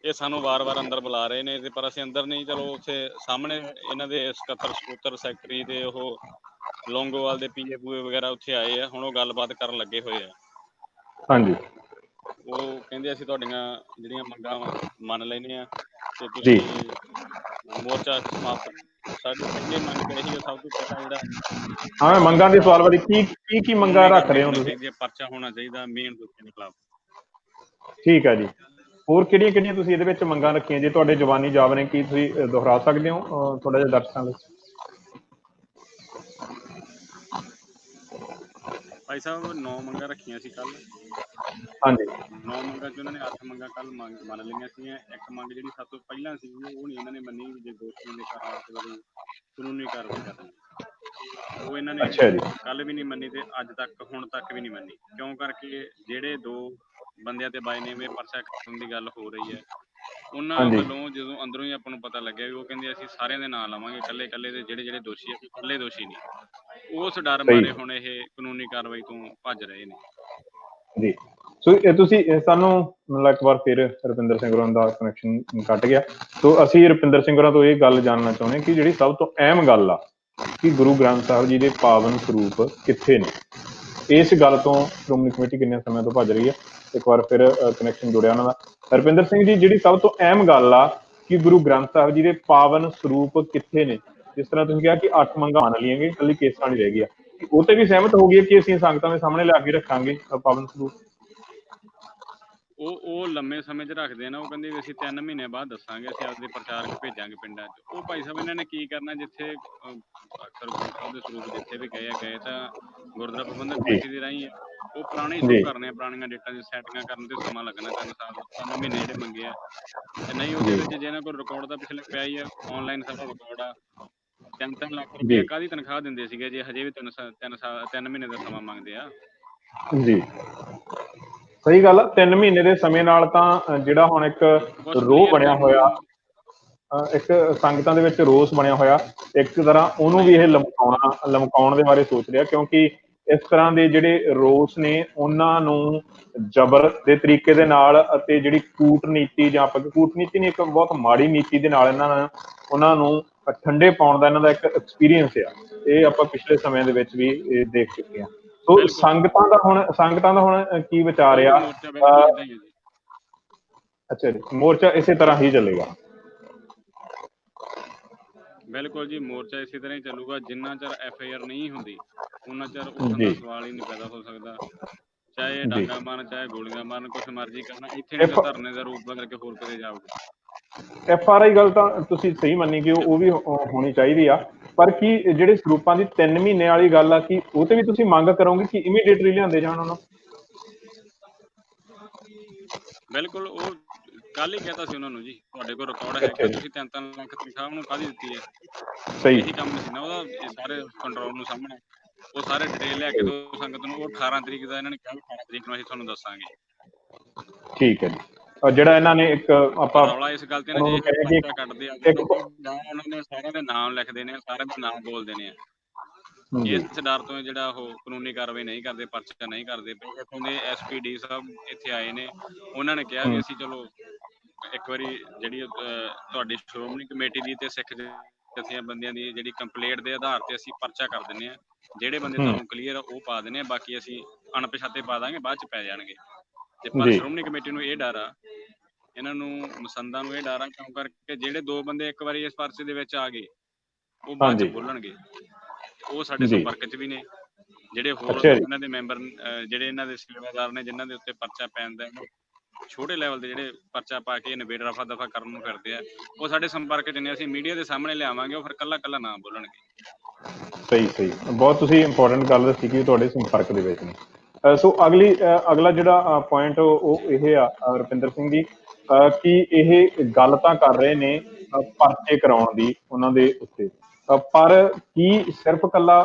ਇਹ ਸਾਨੂੰ ਵਾਰ-ਵਾਰ ਅੰਦਰ ਬੁਲਾ ਰਹੇ ਨੇ ਤੇ ਪਰ ਅਸੀਂ ਅੰਦਰ ਨਹੀਂ ਚਲੋ ਉੱਥੇ ਸਾਹਮਣੇ ਇਹਨਾਂ ਦੇ ਸਕੱਤਰ ਸਕੂਤਰ ਸੈਕਟਰੀ ਦੇ ਉਹ ਲੌਂਗੋਵਾਲ ਦੇ ਪੀਏ ਪੂਏ ਵਗੈਰਾ ਉੱਥੇ ਆਏ ਆ ਹੁਣ ਉਹ ਗੱਲਬਾਤ ਕਰਨ ਲੱਗੇ ਹੋਏ ਆ ਹਾਂਜੀ ਉਹ ਕਹਿੰਦੇ ਅਸੀਂ ਤੁਹਾਡੀਆਂ ਜਿਹੜੀਆਂ ਮੰਗਾਂ ਮੰਨ ਲੈਨੇ ਆ ਤੇ। ਤੁਸੀਂ ਮੋਰਚਾ ਸਮਾਪਤ ਸਾਡੀ ਮੰਗ ਸਭ ਤੋਂ ਜਿਹੜਾ ਹਾਂ। ਮੰਗਾਂ ਦੇ ਸਵਾਲ ਬਾਰੇ ਕੀ ਕੀ ਕੀ ਮੰਗਾਂ ਰੱਖ ਰਹੇ ਹੋ ਤੁਸੀਂ? ਹੈ, ਪਰਚਾ ਹੋਣਾ ਚਾਹੀਦਾ ਮੇਨ ਦੋਸ਼ੀ ਦੇ ਖਿਲਾਫ। ਠੀਕ ਹੈ ਜੀ। ਹੋਰ ਕਿਹੜੀਆਂ ਕਿਹੜੀਆਂ ਤੁਸੀਂ ਇਹਦੇ ਵਿੱਚ ਮੰਗਾਂ ਰੱਖੀਆਂ? ਜੇ ਤੁਹਾਡੇ ਜ਼ਬਾਨੀ ਜਾਬ ਨੇ ਕੀ ਤੁਸੀਂ ਦੁਹਰਾ ਸਕਦੇ ਹੋ? ਥੋੜਾ ਜਿਹਾ ਦਰਸ਼ਕਾਂ ਲਈ। ਭਾਈ ਸਾਹਿਬ ਨੌ ਮੰਗਾਂ ਰੱਖੀਆਂ ਸੀ ਕੱਲ ਹਾਂਜੀ। ਨੌ ਮੰਗਾਂ ਚ ਉਹਨਾਂ ਨੇ ਅੱਠ ਮੰਗਾਂ ਕੱਲ ਮੰਗ ਮੰਨ ਲਈਆਂ ਸੀਗੀਆਂ। ਇੱਕ ਮੰਗ ਜਿਹੜੀ ਸਭ ਤੋਂ ਪਹਿਲਾਂ ਸੀ ਉਹ ਨਹੀਂ ਇਹਨਾਂ ਨੇ ਮੰਨੀ ਵੀ ਜੇ ਦੋਸ਼ੀਆਂ ਦੇ ਘਰਾਂ ਤੇ ਵਾਲੀ ਕਾਨੂੰਨੀ ਕਾਰਵਾਈ ਕਰਨੀ ਉਹ ਇਹਨਾਂ ਨੇ ਅੱਛਾ ਜੀ। ਕੱਲ ਵੀ ਨਹੀਂ ਮੰਨੀ ਤੇ ਅੱਜ ਤੱਕ ਹੁਣ ਤੱਕ ਵੀ ਨਹੀਂ ਮੰਨੀ। ਕਿਉਂ ਕਰਕੇ ਜਿਹੜੇ ਦੋ ਬੰਦਿਆਂ ਤੇ ਬਾਈ ਇਹ ਪਰਚਾ ਕਰਨ ਦੀ ਗੱਲ ਹੋ ਰਹੀ ਹੈ। ਉਹਨਾਂ। ਵੱਲੋਂ ਜਦੋਂ ਅੰਦਰੋਂ ਹੀ ਆਪਾਂ ਨੂੰ ਪਤਾ ਲੱਗਿਆ ਵੀ ਉਹ ਕਹਿੰਦੇ ਅਸੀਂ ਸਾਰਿਆਂ ਦੇ ਨਾਂ ਲਾਵਾਂਗੇ ਇਕੱਲੇ ਇਕੱਲੇ ਦੇ ਜਿਹੜੇ ਜਿਹੜੇ ਦੋਸ਼ੀ ਆ ਇਕੱਲੇ ਦੋਸ਼ੀ ਨਹੀਂ। ਉਸ ਡਰ। ਮਾਰੇ ਹੁਣ ਇਹ ਕਾਨੂੰਨੀ ਕਾਰਵਾਈ ਤੋਂ ਭੱਜ ਰਹੇ ਨੇ। ਜੀ। ਸੋ ਇਹ ਤੁਸੀਂ ਸਾਨੂੰ ਮਤਲਬ ਇੱਕ ਵਾਰ ਫਿਰ ਰੁਪਿੰਦਰ ਸਿੰਘ ਹੋਰਾਂ ਦਾ ਕਨੈਕਸ਼ਨ ਕੱਟ ਗਿਆ। ਸੋ ਅਸੀਂ ਰੁਪਿੰਦਰ ਸਿੰਘ ਹੋਰਾਂ ਤੋਂ ਇਹ ਗੱਲ ਜਾਣਨਾ ਚਾਹੁੰਦੇ ਕਿ ਜਿਹੜੀ ਸਭ ਤੋਂ ਅਹਿਮ ਗੱਲ ਆ ਕਿ ਗੁਰੂ ਗ੍ਰੰਥ ਸਾਹਿਬ ਜੀ ਦੇ ਪਾਵਨ ਸਰੂਪ ਕਿੱਥੇ ਨੇ? ਇਸ ਗੱਲ ਤੋਂ ਸ਼੍ਰੋਮਣੀ ਕਮੇਟੀ ਕਿੰਨੇ ਸਮੇਂ ਤੋਂ ਭੱਜ ਰਹੀ ਹੈ? ਇੱਕ ਵਾਰ ਫਿਰ ਕਨੈਕਸ਼ਨ ਜੁੜਿਆ ਉਹਨਾਂ ਦਾ। ਹਰਪਿੰਦਰ ਸਿੰਘ ਜੀ, ਜਿਹੜੀ ਸਭ ਤੋਂ ਅਹਿਮ ਗੱਲ ਆ ਕਿ ਗੁਰੂ ਗ੍ਰੰਥ ਸਾਹਿਬ ਜੀ ਦੇ ਪਾਵਨ ਸਰੂਪ ਕਿੱਥੇ ਨੇ? ਜਿਸ ਤਰ੍ਹਾਂ ਤੁਸੀਂ ਕਿਹਾ ਕਿ ਅੱਠ ਮੰਗਾਂ ਮੰਨ ਲਈਆਂ ਗਈਆਂ ਇਕੱਲੀ ਕੇਸਾਂ ਨਹੀਂ ਰਹਿ ਗਈ ਆ। ਉਹ ਤੇ ਵੀ ਸਹਿਮਤ ਹੋ ਗਈ ਹੈ ਕਿ ਅਸੀਂ ਸੰਗਤਾਂ ਦੇ ਸਾਹਮਣੇ ਲਿਆ ਕੇ ਰੱਖਾਂਗੇ ਪਾਵਨ ਸਰੂਪ। ਉਹ ਉਹ ਲੰਮੇ ਸਮੇਂ 'ਚ ਰੱਖਦੇ ਨਾ ਉਹ ਕਹਿੰਦੇ ਵੀ ਅਸੀਂ 3 ਮਹੀਨੇ ਬਾਅਦ ਦੱਸਾਂਗੇ ਅਸੀਂ ਆਪਦੇ ਪ੍ਰਚਾਰਕ ਭੇਜਾਂਗੇ ਪਿੰਡਾਂ 'ਚ ਉਹ ਭਾਈ ਸਾਹਿਬ ਇਹਨਾਂ ਨੇ ਕੀ ਕਰਨਾ ਜਿੱਥੇ ਅਕਸਰ ਸਾਹਿਬ ਦੇ ਸਰੂਪ ਜਿੱਥੇ ਵੀ ਗਏ ਆ ਗਏ ਤਾਂ ਗੁਰਦੁਆਰਾ ਪ੍ਰਬੰਧਕ ਕਮੇਟੀ ਦੇ ਰਾਹੀਂ। ਉਹ ਪੁਰਾਣੇ। ਸ਼ੁਰੂ ਕਰਨੇ ਆ ਪੁਰਾਣੀਆਂ ਡੇਟਾਂ ਦੀ ਸੈਟਿੰਗਾਂ ਕਰਨ ਤੇ ਸਮਾਂ ਲੱਗਣਾ ਤਿੰਨ ਸਾਲ ਤਿੰਨ ਮਹੀਨੇ ਜਿਹੜੇ ਮੰਗੇ ਆ ਤੇ ਨਹੀਂ ਉਹਦੇ। ਵਿੱਚ ਜੇ ਇਹਨਾਂ ਕੋਲ ਰਿਕਾਰਡ ਤਾਂ ਪਿਛਲੇ ਪਿਆ ਹੀ ਆ ਆਨਲਾਈਨ ਸਭ ਰਿਕਾਰਡ ਆ ਤਿੰਨ ਤਿੰਨ ਲੱਖ। ਰੁਪਏ ਕਾਹਦੀ ਤਨਖਾਹ ਦਿੰਦੇ ਸੀਗੇ ਜੇ ਹਜੇ ਵੀ ਤਿੰਨ ਤਿੰਨ ਸਾਲ ਤਿੰਨ ਮਹੀਨੇ ਦਾ ਸਮਾਂ ਮੰਗਦੇ ਆ ਜੀ ਸਹੀ ਗੱਲ ਆ 3 ਮਹੀਨੇ ਦੇ ਸਮੇਂ ਨਾਲ ਤਾਂ ਜਿਹੜਾ ਹੁਣ ਇੱਕ ਰੋਹ ਬਣਿਆ ਹੋਇਆ ਇੱਕ ਸੰਗਤਾਂ ਦੇ ਵਿੱਚ ਰੋਸ ਬਣਿਆ ਹੋਇਆ, ਇੱਕ ਤਰ੍ਹਾਂ ਉਹਨੂੰ ਵੀ ਇਹ ਲਮਕਾਉਣਾ, ਲਮਕਾਉਣ ਦੇ ਬਾਰੇ ਸੋਚ ਰਿਹਾ, ਕਿਉਂਕਿ ਇਸ ਤਰ੍ਹਾਂ ਦੇ ਜਿਹੜੇ ਰੋਸ ਨੇ, ਉਹਨਾਂ ਨੂੰ ਜ਼ਬਰ ਦੇ ਤਰੀਕੇ ਦੇ ਨਾਲ ਅਤੇ ਜਿਹੜੀ ਕੂਟਨੀਤੀ ਜਾਂ ਆਪਾਂ, ਕੂਟਨੀਤੀ ਨਹੀਂ, ਇੱਕ ਬਹੁਤ ਮਾੜੀ ਨੀਤੀ ਦੇ ਨਾਲ ਇਹਨਾਂ ਨੇ ਉਹਨਾਂ ਨੂੰ ਠੰਡੇ ਪਾਉਣ ਦਾ ਇਹਨਾਂ ਦਾ ਇੱਕ ਐਕਸਪੀਰੀਅੰਸ ਆ, ਇਹ ਆਪਾਂ ਪਿਛਲੇ ਸਮੇਂ ਦੇ ਵਿੱਚ ਵੀ, ਇਹ ਦੇਖ ਚੁੱਕੇ ਹਾਂ। ਸੋ। ਸੰਗਤਾਂ ਦਾ ਹੁਣ ਸੰਗਤਾਂ ਦਾ ਹੁਣ ਕੀ ਵਿਚਾਰ ਆ। ਅੱਛਾ ਜੀ ਮੋਰਚਾ ਇਸੇ ਤਰ੍ਹਾਂ ਹੀ ਚੱਲੇਗਾ ਬਿਲਕੁਲ ਜੀ ਮੋਰਚਾ ਇਸੇ ਤਰ੍ਹਾਂ ਹੀ ਚੱਲੂਗਾ ਜਿੰਨਾ ਚਿਰ ਐਫ ਆਈ ਆਰ ਨਹੀਂ ਹੁੰਦੀ ਉਹਨਾਂ ਚਿਰ ਉਸ। ਦਾ ਸਵਾਲ ਹੀ ਨਹੀਂ ਪੈਦਾ ਹੋ ਸਕਦਾ ਚਾਹੇ। ਡਾਂਗਾ ਮਾਰਨ ਚਾਹੇ ਗੋਲੀਆਂ ਮਾਰਨ ਕੁਛ ਮਰਜ਼ੀ ਕਰਨਾ ਇੱਥੇ ਨਹੀਂ ਧਰਨੇ ਦਾ ਰੂਪ ਬਦਲ ਕੇ ਹੋਰ ਕਿਤੇ ਜਾਊਗਾ ਐਫ ਆਰ ਆਈ ਗੱਲ ਤਾਂ ਤੁਸੀਂ ਸਹੀ ਮੰਨੀ ਕਿ ਉਹ ਵੀ ਹੋਣੀ ਚਾਹੀਦੀ ਆ ਪਰ ਕੀ ਜਿਹੜੇ ਸਰੂਪਾਂ ਦੀ 3 ਮਹੀਨੇ ਵਾਲੀ ਗੱਲ ਆ ਕਿ ਉਹ ਤੇ ਵੀ ਤੁਸੀਂ ਮੰਗ ਕਰੋਗੇ ਕਿ ਇਮੀਡੀਏਟਲੀ ਲਿਆਂਦੇ ਜਾਣ ਉਹਨਾਂ ਨੂੰ? ਬਿਲਕੁਲ ਉਹ ਕੱਲ ਹੀ ਕਹਤਾ ਸੀ ਉਹਨਾਂ ਨੂੰ ਜੀ ਤੁਹਾਡੇ ਕੋਲ ਰਿਕਾਰਡ ਹੈ। ਤੁਸੀਂ ਤਿੰਨ ਤਿੰਨ ਲੱਖ ਤਨਖਾਹ ਉਹਨੂੰ ਕਾਹਦੀ ਦਿੱਤੀ ਹੈ? ਸਹੀ। ਇਹੀ ਕੰਮ ਸੀ ਨਾ ਉਹਦਾ ਸਾਰੇ ਕੰਟਰੋਲ ਨੂੰ ਸਾਹਮਣੇ। ਉਹ ਸਾਰੇ ਡਿਟੇਲ ਲੈ ਕੇ ਦੋ ਸੰਗਤ ਨੂੰ ਉਹ 18 ਤਰੀਕ ਦਾ ਇਹਨਾਂ ਨੇ ਕਿਹਾ ਵੀ 18 ਤਰੀਕ ਨੂੰ ਅਸੀਂ ਤੁਹਾਨੂੰ ਦੱਸਾਂਗੇ। ਠੀਕ ਹੈ ਜੀ। ਜਿਹੜਾ ਇਹਨਾਂ ਨੇ ਇੱਕ ਆਪਾਂ ਰੌਲਾ ਇਸ ਗੱਲ ਤੇ ਨਾ ਜੇ ਕਿ ਕੱਢਦੇ ਆ ਇੱਕ- ਜਾਂ ਉਹਨਾਂ ਨੇ ਸਾਰਿਆਂ ਦੇ ਨਾਮ ਲਿਖਦੇ ਨੇ ਸਾਰਿਆਂ ਦੇ ਨਾਮ ਬੋਲਦੇ ਨੇ ਇਸ ਡਰ ਤੋਂ ਜਿਹੜਾ ਉਹ ਕਾਨੂੰਨੀ ਕਾਰਵਾਈ ਨਹੀਂ ਕਰਦੇ ਪਰਚਾ ਨਹੀਂ ਕਰਦੇ ਇੱਥੋਂ ਦੇ ਐਸਪੀਡੀ ਸਾਹਿਬ ਇੱਥੇ ਆਏ ਨੇ ਉਹਨਾਂ ਨੇ ਕਿਹਾ ਹਮ। ਅਸੀਂ ਚਲੋ ਇੱਕ ਵਾਰੀ ਜਿਹੜੀ ਤੁਹਾਡੀ ਸ਼੍ਰੋਮਣੀ ਕਮੇਟੀ ਦੀ ਤੇ ਸਿੱਖ ਜਥੀਆਂ ਬੰਦਿਆਂ ਦੀ ਜਿਹੜੀ ਕੰਪਲੇਂਟ ਦੇ ਆਧਾਰ ਤੇ ਅਸੀਂ ਪਰਚਾ ਕਰ ਦਿੰਨੇ ਆ ਜਿਹੜੇ ਬੰਦੇ। ਤੁਹਾਨੂੰ ਕਲੀਅਰ ਆ ਉਹ ਪਾ ਦਿੰਨੇ ਆ ਬਾਕੀ ਅਸੀਂ ਅਣਪਛਾਤੇ ਪਾ ਦਾਂਗੇ ਬਾਅਦ ਚ ਪੈ ਜਾਣਗੇ ਤੇ ਪਰ। ਸ਼੍ਰੋਮਣੀ ਕਮੇਟੀ ਨੂੰ ਇਹ ਡਰ ਆ ਇਹਨਾਂ ਨੂੰ ਮਸੰਦਾਂ ਨੂੰ ਇਹ ਡਰ ਕਿਉਂ ਕਰਕੇ ਜਿਹੜੇ ਦੋ ਬੰਦੇ ਇੱਕ ਵਾਰੀ ਇਸ ਪਰਚੇ ਦੇ ਵਿੱਚ ਆ ਗਏ ਉਹ ਬਾਅਦ ਚ। ਬੋਲਣਗੇ। ਉਹ ਸਾਡੇ। ਸੰਪਰਕ 'ਚ ਵੀ ਨੇ। ਜਿਹੜੇ ਹੋਰ। ਇਹਨਾਂ ਦੇ ਮੈਂਬਰ ਜਿਹੜੇ ਇਹਨਾਂ ਦੇ ਸੇਵਾਦਾਰ ਨੇ ਜਿਨ੍ਹਾਂ ਦੇ ਉੱਤੇ ਪਰਚਾ ਪੈਂਦਾ ਹੈ ਛੋਟੇ ਲੈਵਲ ਦੇ ਜਿਹੜੇ ਪਰਚਾ ਪਾ ਕੇ ਨਵੇੜ ਰਫਾ ਦਫਾ ਕਰਨ ਨੂੰ ਫਿਰਦੇ ਆ ਉਹ ਸਾਡੇ ਸੰਪਰਕ 'ਚ ਨੇ। ਅਸੀਂ ਮੀਡੀਆ ਦੇ ਸਾਹਮਣੇ ਲਿਆਵਾਂਗੇ ਉਹ ਫਿਰ ਕੱਲਾ ਕੱਲਾ ਨਾਮ ਬੋਲਣਗੇ। ਸਹੀ ਸਹੀ। ਬਹੁਤ ਤੁਸੀਂ ਇੰਪੋਰਟੈਂਟ ਗੱਲ ਦੱਸੀ ਕਿ ਤੁਹਾਡੇ ਸੰਪਰਕ ਦੇ ਵਿੱਚ ਨੇ। ਸੋ ਅਗਲੀ ਅਗਲਾ ਜਿਹੜਾ ਪੁਆਇੰਟ ਉਹ ਇਹ ਆ ਰੁਪਿੰਦਰ ਸਿੰਘ ਜੀ। ਕਿ ਇਹ ਗੱਲ ਤਾਂ ਕਰ ਰਹੇ ਨੇ ਪਰਚੇ ਕਰਾਉਣ ਦੀ ਉਹਨਾਂ ਦੇ ਉੱਤੇ। ਪਰ ਕੀ ਸਿਰਫ ਕੱਲਾ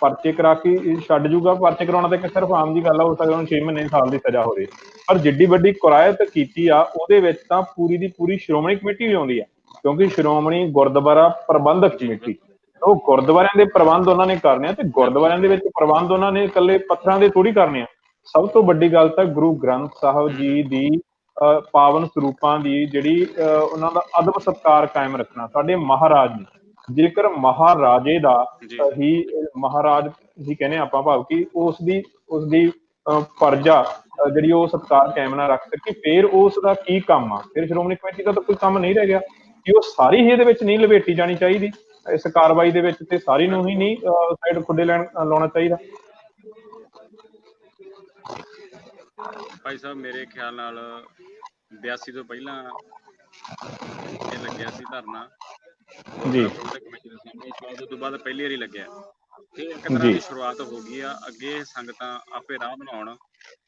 ਪਰਚੇ ਕਰਾ ਕੇ ਛੱਡ ਜੂਗਾ? ਪਰਚੇ ਕਰਾਉਣਾ ਤਾਂ ਇੱਕ ਸਿਰਫ ਆਮ ਜੀ ਗੱਲ ਆ, ਹੋ ਸਕਦਾ ਉਹਨੂੰ 6 ਮਹੀਨੇ ਸਾਲ ਦੀ ਸਜ਼ਾ ਹੋਵੇ। ਪਰ ਜਿੱਡੀ ਵੱਡੀ ਕੁਰਾਇਤ ਕੀਤੀ ਆ, ਉਹਦੇ ਵਿੱਚ ਤਾਂ ਪੂਰੀ ਦੀ ਪੂਰੀ ਸ਼੍ਰੋਮਣੀ ਕਮੇਟੀ ਵੀ ਆਉਂਦੀ ਆ। ਕਿਉਂਕਿ ਸ਼੍ਰੋਮਣੀ ਗੁਰਦੁਆਰਾ ਪ੍ਰਬੰਧਕ ਕਮੇਟੀ। ਉਹ ਗੁਰਦੁਆਰਿਆਂ ਦੇ ਪ੍ਰਬੰਧ ਉਹਨਾਂ ਨੇ ਕਰਨੇ ਆ ਤੇ ਗੁਰਦੁਆਰਿਆਂ ਦੇ ਵਿੱਚ ਪ੍ਰਬੰਧ ਉਹਨਾਂ ਨੇ ਇਕੱਲੇ ਪੱਥਰਾਂ ਦੇ ਥੋੜੀ ਕਰਨੇ ਆ। ਸਭ ਤੋਂ ਵੱਡੀ ਗੱਲ ਤਾਂ ਗੁਰੂ ਗ੍ਰੰਥ ਸਾਹਿਬ ਜੀ ਦੀ ਪਾਵਨ ਸਰੂਪਾਂ ਦੀ ਜਿਹੜੀ ਉਹਨਾਂ ਦਾ ਅਦਬ ਸਤਕਾਰ ਕਾਇਮ ਰੱਖਣਾ ਸਾਡੇ ਮਹਾਰਾਜ ਨੇ। ਜੇਕਰ ਮਹਾਰਾਜੇ ਦਾ ਹੀ ਮਹਾਰਾਜ ਹੀ ਕਹਿੰਦੇ ਆਪਾਂ ਭਾਵ ਕਿ ਉਸ ਦੀ ਉਸ ਦੀ ਪਰਜਾ ਜਿਹੜੀ ਉਹ ਸਤਕਾਰ ਕਾਇਮ ਨਾ ਰੱਖ ਸਕੀ ਫਿਰ ਉਸ ਦਾ ਕੀ ਕੰਮ ਆ? ਫਿਰ ਸ਼੍ਰੋਮਣੀ ਕਮੇਟੀ ਦਾ ਤਾਂ ਕੋਈ ਕੰਮ ਨਹੀਂ ਰਹਿ ਗਿਆ। ਕਿ ਉਹ ਸਾਰੀ ਹੀ ਇਹਦੇ ਵਿੱਚ ਨਹੀਂ ਲਪੇਟੀ ਜਾਣੀ ਚਾਹੀਦੀ ਇਸ ਕਾਰਵਾਈ ਦੇ ਵਿੱਚ ਤੇ ਸਾਰੀ ਨੂੰ ਹੀ ਨਹੀਂ ਸਾਈਡ ਖੁੱਡੇ ਲੈਣ ਲਾਉਣਾ ਚਾਹੀਦਾ। ਭਾਈ ਸਾਹਿਬ ਮੇਰੇ ਖਿਆਲ ਨਾਲ 82 ਤੋਂ ਪਹਿਲਾਂ ਇਹ ਲੱਗਿਆ ਸੀ ਧਰਨਾ। ਜੀ। ਉਹ ਤੋਂ ਬਾਅਦ ਪਹਿਲੀ ਵਾਰੀ ਲੱਗਿਆ। ਇਹ ਇੱਕ ਤਰ੍ਹਾਂ। ਦੀ ਸ਼ੁਰੂਆਤ ਹੋ ਗਈ ਆ। ਅੱਗੇ ਸੰਗਤਾਂ ਆਪੇ ਰਾਹ ਬਣਾਉਣ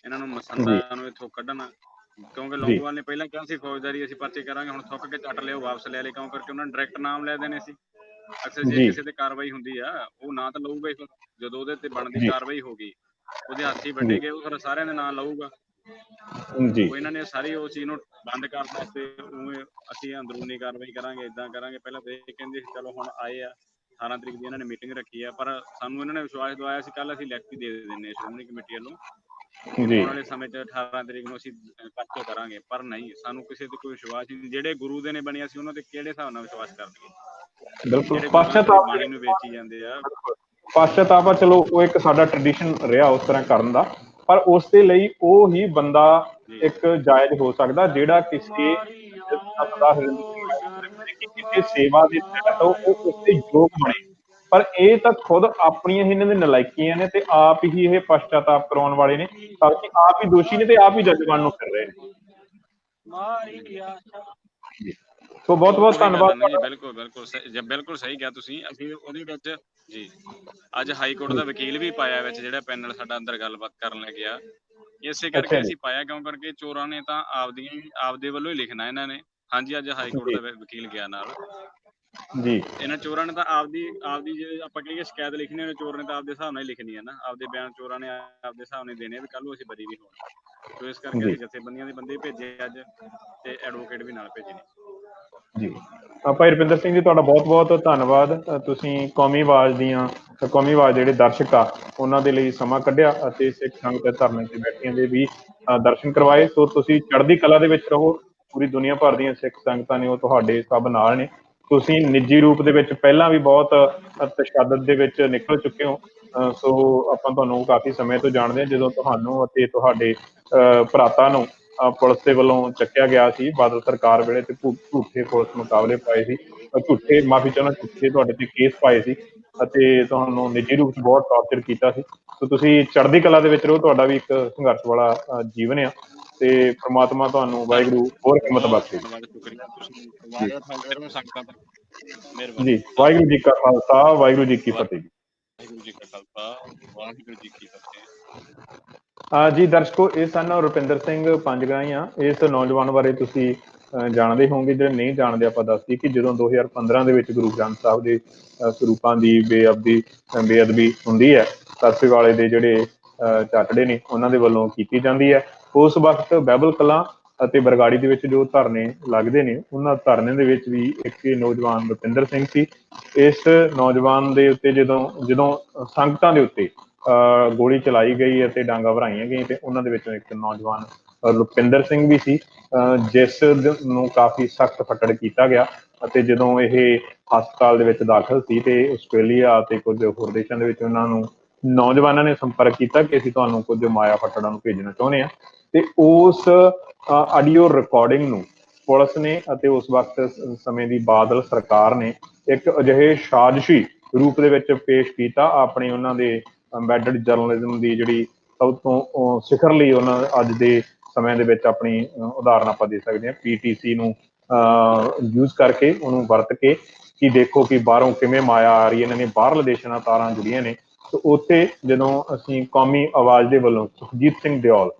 ਇਹਨਾਂ ਨੂੰ ਮਸੰਦਾਂ ਨੂੰ ਇੱਥੋਂ ਕੱਢਣ। ਕਿਉਂਕਿ ਲੋਕਵਾਲ ਨੇ ਪਹਿਲਾਂ ਕਿਹਾ ਸੀ ਫੌਜਦਾਰੀ ਅਸੀਂ ਪਰਚੇ ਕਰਾਂਗੇ ਹੁਣ ਥੁੱਕ ਕੇ ਚੱਟ ਲਿਓ ਵਾਪਸ ਲੈ ਲੈ ਕਿਉਂ? ਕਰਕੇ ਉਹਨਾਂ ਨੇ ਡਾਇਰੈਕਟ ਨਾਮ ਲੈ ਦੇਣੇ ਸੀ। ਅਕਸਰ ਜੇ। ਕਿਸੇ ਤੇ ਕਾਰਵਾਈ ਹੁੰਦੀ ਆ ਉਹ ਨਾਂ ਤਾਂ ਲਊਗਾ ਹੀ ਫਿਰ ਜਦੋਂ ਉਹਦੇ ਤੇ ਬਣਦੀ। ਕਾਰਵਾਈ ਹੋ ਗਈ ਉਹਦੇ ਹੱਥੀ ਵੱਡੇ ਗਏ ਉਹ ਫਿਰ ਸਾਰਿਆਂ ਦੇ ਨਾਂ ਲਊਗਾ। ਜੀ। ਉਹ ਇਹਨਾਂ ਨੇ ਸਾਰੀ ਉਹ ਚੀਜ਼ ਨੂੰ ਬੰਦ ਕਰਨ ਵਾਸਤੇ ਉਵੇਂ ਅਸੀਂ ਅੰਦਰੂਨੀ ਕਾਰਵਾਈ ਕਰਾਂਗੇ ਇਦਾਂ ਕਰਾਂਗੇ। ਪਹਿਲਾਂ ਤਾਂ ਇਹ ਕਹਿੰਦੇ ਸੀ ਚਲੋ ਹੁਣ ਆਏ ਆ 18 ਤਰੀਕ ਦੀ ਇਹਨਾਂ ਨੇ ਮੀਟਿੰਗ ਰੱਖੀ ਆ ਪਰ ਸਾਨੂੰ ਇਹਨਾਂ ਨੇ ਵਿਸ਼ਵਾਸ ਦਵਾਇਆ ਸੀ ਕੱਲ ਅਸੀਂ ਲਿਖਤੀ ਦੇ ਦਿੰਨੇ ਸ਼੍ਰੋਮਣੀ ਕਮੇਟੀ ਵੱਲੋਂ। ਜੀ। ਆਉਣ ਵਾਲੇ ਸਮੇਂ 'ਚ 18 ਤਰੀਕ ਨੂੰ ਅਸੀਂ ਪਰਚੇ ਕਰਾਂਗੇ ਪਰ ਨਹੀਂ ਸਾਨੂੰ ਕਿਸੇ ਤੇ ਕੋਈ ਵਿਸ਼ਵਾਸ ਨਹੀਂ। ਜਿਹੜੇ ਗੁਰੂ ਦੇ ਨੇ ਬਣਿਆ ਸੀ ਉਹਨਾਂ ਤੇ ਕਿਹੜੇ ਹਿਸਾਬ ਨਾਲ ਵਿਸ਼ਵਾਸ ਕਰਨਗੇ? ਬਿਲਕੁਲ। ਦੀ ਪਾਸ਼ਚਾਤਾਪ ਬਾਣੀ ਨੂੰ ਵੇਚੀ ਜਾਂਦੇ ਆ ਪਾਸ਼ਚਾਤਾਪ ਆ ਚਲੋ ਉਹ ਇੱਕ ਸਾਡਾ ਟ੍ਰੈਡੀਸ਼ਨ ਰਿਹਾ ਉਸ ਤਰ੍ਹਾਂ ਕਰਨ ਦਾ, ਪਰ ਉਸ ਦੇ ਲਈ ਉਹ ਹੀ ਬੰਦਾ ਇੱਕ ਜਾਇਜ਼ ਹੋ ਸਕਦਾ ਜਿਹੜਾ ਕਿਸੇ ਸਦਾ ਕਿਸੇ ਸੇਵਾ ਦੇ ਤਹਿਤ ਉਹ ਉਸਤੇ ਯੋਗ ਬਣੇ ਪਰ ਇਹ ਤਾਂ ਖੁਦ ਆਪਣੀਆਂ ਹੀ ਇਹਨਾਂ ਦੇ ਨਲਾਇਕੀਆਂ ਨੇ ਤੇ ਆਪ ਹੀ ਇਹ ਪਛਤਾਤਾਪ ਕਰਾਉਣ ਵਾਲੇ ਨੇ ਤਾਂ ਕਿ ਆਪ ਹੀ ਦੋਸ਼ੀ ਨੇ ਤੇ ਆਪ ਹੀ ਜੱਜ ਬਣਨ ਨੂੰ ਫਿਰ ਰਹੇ ਨੇ ਜੀ। ਸੋ ਬਹੁਤ ਬਹੁਤ ਧੰਨਵਾਦ ਹੈ ਜੀ, ਬਿਲਕੁਲ ਬਿਲਕੁਲ ਜੀ, ਬਿਲਕੁਲ ਸਹੀ ਕਿਹਾ ਤੁਸੀਂ ਅਸੀਂ ਉਹਦੇ ਵਿੱਚ ਜੀ ਅੱਜ ਹਾਈ ਕੋਰਟ ਦਾ ਵਕੀਲ ਵੀ ਪਾਇਆ ਵਿੱਚ ਜਿਹੜਾ ਪੈਨਲ ਸਾਡਾ ਅੰਦਰ ਗੱਲਬਾਤ ਕਰਨ ਲੱਗਿਆ ਇਸੇ ਕਰਕੇ। ਅਸੀਂ ਪਾਇਆ ਕਿਉਂ ਕਰਕੇ ਚੋਰਾਂ ਨੇ ਤਾਂ ਆਪਦੀਆਂ ਹੀ ਆਪਦੇ ਵੱਲੋਂ ਹੀ ਲਿਖਣਾ ਇਹਨਾਂ ਨੇ। ਹਾਂਜੀ ਅੱਜ ਹਾਈ ਕੋਰਟ ਦਾ ਵਕੀਲ ਗਿਆ ਨਾਲ। ਜੀ। ਇਹਨਾਂ ਚੋਰਾਂ ਨੇ ਤਾਂ ਆਪਦੀ ਆਪਦੀ ਜੇ ਆਪਾਂ ਕਹੀਏ ਸ਼ਿਕਾਇਤ ਲਿਖਣੀ ਹੋਵੇ ਚੋਰ ਨੇ ਤਾਂ ਆਪਦੇ ਹਿਸਾਬ ਨਾਲ ਹੀ ਲਿਖਣੀ ਹੈ ਨਾ। ਆਪਦੇ ਬਿਆਨ ਚੋਰਾਂ ਨੇ ਆਪਦੇ ਹਿਸਾਬ ਨਾਲ ਦੇਣੇ ਵੀ ਕੱਲ ਨੂੰ ਅਸੀਂ ਬਰੀ ਵੀ ਹੋਣ। ਸੋ ਇਸ ਕਰਕੇ ਜਥੇਬੰਦੀਆਂ ਦੇ ਬੰਦੇ ਭੇਜੇ ਅੱਜ ਤੇ ਐਡਵੋਕੇਟ ਵੀ ਨਾਲ ਭੇਜੇ ਨੇ। ਜੀ। ਭਾਈ ਰੁਪਿੰਦਰ ਸਿੰਘ ਜੀ ਤੁਹਾਡਾ ਬਹੁਤ-ਬਹੁਤ ਧੰਨਵਾਦ। ਤੁਸੀਂ ਕੌਮੀ ਆਵਾਜ਼ ਦੀਆਂ ਕੌਮੀ ਆਵਾਜ਼ ਜਿਹੜੇ ਦਰਸ਼ਕ ਆ ਉਹਨਾਂ ਦੇ ਲਈ ਸਮਾਂ ਕੱਢਿਆ ਅਤੇ ਸਿੱਖ ਸੰਗਤ ਧਰਨੇ ਤੇ ਬੈਠੀਆਂ ਦੇ ਵੀ ਦਰਸ਼ਨ ਕਰਵਾਏ। ਸੋ ਤੁਸੀਂ ਚੜ੍ਹਦੀ ਕਲਾ ਦੇ ਵਿੱਚ ਰਹੋ। ਪੂਰੀ ਦੁਨੀਆ ਭਰ ਦੀਆਂ ਸਿੱਖ ਸੰਗਤਾਂ ਨੇ ਉਹ ਤੁਹਾਡੇ ਸਭ ਨਾਲ ਨੇ। ਤੁਸੀਂ ਨਿੱਜੀ ਰੂਪ ਦੇ ਵਿੱਚ ਪਹਿਲਾਂ ਵੀ ਬਹੁਤ ਅ, ਤਸ਼ੱਦਦ ਦੇ ਵਿੱਚ ਨਿਕਲ ਚੁੱਕੇ ਹੋ। ਅ, ਸੋ ਆਪਾਂ ਤੁਹਾਨੂੰ ਕਾਫੀ ਸਮੇਂ ਤੋਂ ਜਾਣਦੇ ਹਾਂ ਜਦੋਂ ਤੁਹਾਨੂੰ ਅਤੇ ਤੁਹਾਡੇ ਅ, ਭਰਾਤਾ ਨੂੰ ਪੁਲਿਸ ਦੇ ਵੱਲੋਂ ਚੱਕਿਆ ਗਿਆ ਸੀ ਬਾਦਲ ਸਰਕਾਰ ਵੇਲੇ ਤੇ ਝੂਠੇ ਪੁਲਿਸ ਮੁਕਾਬਲੇ ਪਾਏ ਸੀ। ਝੂਠੇ ਮਾਫੀ ਚਾਹੁੰਦਾ ਝੂਠੇ ਤੁਹਾਡੇ ਤੇ ਕੇਸ ਪਾਏ ਸੀ ਅਤੇ ਤੁਹਾਨੂੰ ਨਿੱਜੀ ਰੂਪ 'ਚ ਬਹੁਤ ਟੌਰਚਰ ਕੀਤਾ ਸੀ। ਸੋ ਤੁਸੀਂ ਚੜ੍ਹਦੀ ਕਲਾ ਦੇ ਵਿੱਚ ਰਹੋ ਤੁਹਾਡਾ ਵੀ ਇੱਕ ਸੰਘਰਸ਼ ਵਾਲਾ ਜੀਵਨ ਆ ਤੇ ਪ੍ਰਮਾਤਮਾ ਤੁਹਾਨੂੰ ਵਾਹਿਗੁਰੂ ਹੋਰ ਹਿੰਮਤ ਬਖਸ਼ੇ। ਜੀ ਵਾਹਿਗੁਰੂ ਜੀ ਕਾ ਖਾਲਸਾ ਵਾਹਿਗੁਰੂ ਜੀ ਕੀ ਫਤਿਹ। ਵਾਹਿਗੁਰੂ ਜੀ ਕਾ ਖਾਲਸਾ ਵਾਹਿਗੁਰੂ ਜੀ ਕੀ ਫਤਿਹ। ਆ ਜੀ ਦਰਸ਼ਕੋ ਇਹ ਸਨ ਰੁਪਿੰਦਰ ਸਿੰਘ ਪੰਜਗਾਈਆਂ। ਇਸ ਨੌਜਵਾਨ ਬਾਰੇ ਤੁਸੀਂ ਜਾਣਦੇ ਹੋਵੋਗੇ ਜਿਹੜੇ ਨਹੀਂ ਜਾਣਦੇ ਆਪਾਂ ਦੱਸਦੀ ਕਿ ਜਦੋਂ 2015 ਦੇ ਵਿੱਚ ਗੁਰੂ ਗ੍ਰੰਥ ਸਾਹਿਬ ਦੇ ਸਰੂਪਾਂ ਦੀ ਬੇਅਬਦੀ ਬੇਅਦਬੀ ਹੁੰਦੀ ਹੈ ਸਰਸੇ ਵਾਲੇ ਦੇ ਜਿਹੜੇ ਅ, ਝਾਟੜੇ ਨੇ ਉਹਨਾਂ ਦੇ ਵੱਲੋਂ ਕੀਤੀ ਜਾਂਦੀ ਹੈ। ਉਸ ਵਕਤ ਬਾਈਬਲ ਕਲਾਂ ਅਤੇ ਬਰਗਾੜੀ ਦੇ ਵਿੱਚ ਜੋ ਧਰਨੇ ਲੱਗਦੇ ਨੇ ਉਹਨਾਂ ਧਰਨੇ ਦੇ ਵਿੱਚ ਵੀ ਇੱਕ ਨੌਜਵਾਨ ਰੁਪਿੰਦਰ ਸਿੰਘ ਸੀ। ਇਸ ਨੌਜਵਾਨ ਦੇ ਉੱਤੇ ਜਦੋਂ ਜਦੋਂ ਸੰਗਤਾਂ ਦੇ ਉੱਤੇ ਗੋਲੀ ਚਲਾਈ ਗਈ ਅਤੇ ਡਾਂਗਾ ਭਰਾਈਆਂ ਗਈਆਂ ਤੇ ਉਹਨਾਂ ਦੇ ਵਿੱਚੋਂ ਇੱਕ ਨੌਜਵਾਨ, ਅਹ, ਰੁਪਿੰਦਰ ਸਿੰਘ ਵੀ ਸੀ ਜਿਸ ਨੂੰ ਕਾਫੀ ਸਖਤ ਫੱਟੜ ਕੀਤਾ ਗਿਆ ਅਤੇ ਜਦੋਂ ਇਹ ਹਸਪਤਾਲ ਦੇ ਵਿੱਚ ਦਾਖਲ ਸੀ ਤੇ ਆਸਟ੍ਰੇਲੀਆ ਅਤੇ ਕੁਝ ਹੋਰ ਦੇਸ਼ਾਂ ਦੇ ਵਿੱਚ ਉਹਨਾਂ ਨੂੰ ਨੌਜਵਾਨਾਂ ਨੇ ਸੰਪਰਕ ਕੀਤਾ ਕਿ ਅਸੀਂ ਤੁਹਾਨੂੰ ਕੁਝ ਮਾਇਆ ਫੱਟੜਾਂ ਨੂੰ ਭੇਜਣਾ ਚਾਹੁੰਦੇ ਹਾਂ। ਤੇ ਉਸ ਆਡੀਓ ਰਿਕਾਰਡਿੰਗ ਨੂੰ ਪੁਲਿਸ ਨੇ ਅਤੇ ਉਸ ਵਕਤ ਸਮੇਂ ਦੀ ਬਾਦਲ ਸਰਕਾਰ ਨੇ ਇੱਕ ਅਜਿਹੇ ਸਾਜ਼ਿਸ਼ੀ ਰੂਪ ਦੇ ਵਿੱਚ ਪੇਸ਼ ਕੀਤਾ, ਆਪਣੇ ਉਹਨਾਂ ਦੇ ਐਮਬੈਡਡ ਜਰਨਲਿਜ਼ਮ ਦੀ ਜਿਹੜੀ ਸਭ ਤੋਂ ਅਹ, ਸਿਖਰ ਲਈ ਉਹਨਾਂ ਅੱਜ ਦੇ ਸਮੇਂ ਦੇ ਵਿੱਚ ਆਪਣੀ ਉਦਾਹਰਨ ਆਪਾਂ ਦੇ ਸਕਦੇ ਹਾਂ। ਪੀਟੀਸੀ ਨੂੰ ਯੂਜ਼ ਕਰਕੇ ਉਹਨੂੰ ਵਰਤ ਕੇ ਕਿ ਦੇਖੋ ਕਿ ਬਾਹਰੋਂ ਕਿਵੇਂ ਮਾਇਆ ਆ ਰਹੀ ਹੈ। ਇਹਨਾਂ ਨੇ ਬਾਹਰਲੇ ਦੇਸ਼ਾਂ ਨਾਲ ਤਾਰਾਂ ਜੁੜੀਆਂ ਨੇ। ਤੇ ਉੱਥੇ ਜਦੋਂ ਅਸੀਂ ਕੌਮੀ ਆਵਾਜ਼ ਦੇ ਵੱਲੋਂ ਸੁਖਜੀਤ ਸਿੰਘ ਦਿਓਲ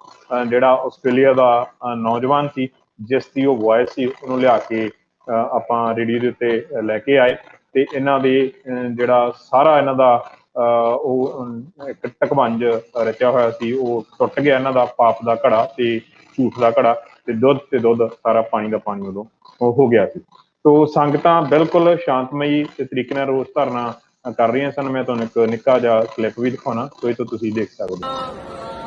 ਜਿਹੜਾ ਆਸਟ੍ਰੇਲੀਆ ਦਾ ਨੌਜਵਾਨ ਸੀ ਜਿਸ ਦੀ ਉਹ ਵੌਇਸ ਸੀ ਉਹਨੂੰ ਲਿਆ ਕੇ ਅਹ, ਆਪਾਂ ਰੇਡੀਓ ਦੇ ਉੱਤੇ ਲੈ ਕੇ ਆਏ। ਤੇ ਇਹਨਾਂ ਦੇ ਅਹ, ਜਿਹੜਾ ਸਾਰਾ ਇਹਨਾਂ ਦਾ ਉਹ ਇੱਕ ਟਕਵੰਜ ਰਚਿਆ ਹੋਇਆ ਸੀ, ਉਹ ਟੁੱਟ ਗਿਆ ਇਹਨਾਂ ਦਾ ਪਾਪ ਦਾ ਘੜਾ ਤੇ ਝੂਠ ਦਾ ਘੜਾ ਤੇ ਦੁੱਧ ਤੇ ਦੁੱਧ, ਸਾਰਾ ਪਾਣੀ ਦਾ ਪਾਣੀ ਉਦੋਂ ਉਹ ਹੋ ਗਿਆ ਸੀ। ਤੋ ਸੰਗਤਾਂ ਬਿਲਕੁਲ ਸ਼ਾਂਤਮਈ ਤਰੀਕੇ ਨਾਲ ਰੋਸ ਧਰਨਾ ਕਰ ਰਹੀਆਂ ਸਨ। ਮੈਂ ਤੁਹਾਨੂੰ ਇੱਕ ਨਿੱਕਾ ਜਿਹਾ ਕਲਿੱਪ ਵੀ ਦਿਖਾਉਣਾ ਸੋ ਇਹ ਤੋਂ ਤੁਸੀਂ ਦੇਖ ਸਕਦੇ ਹੋ।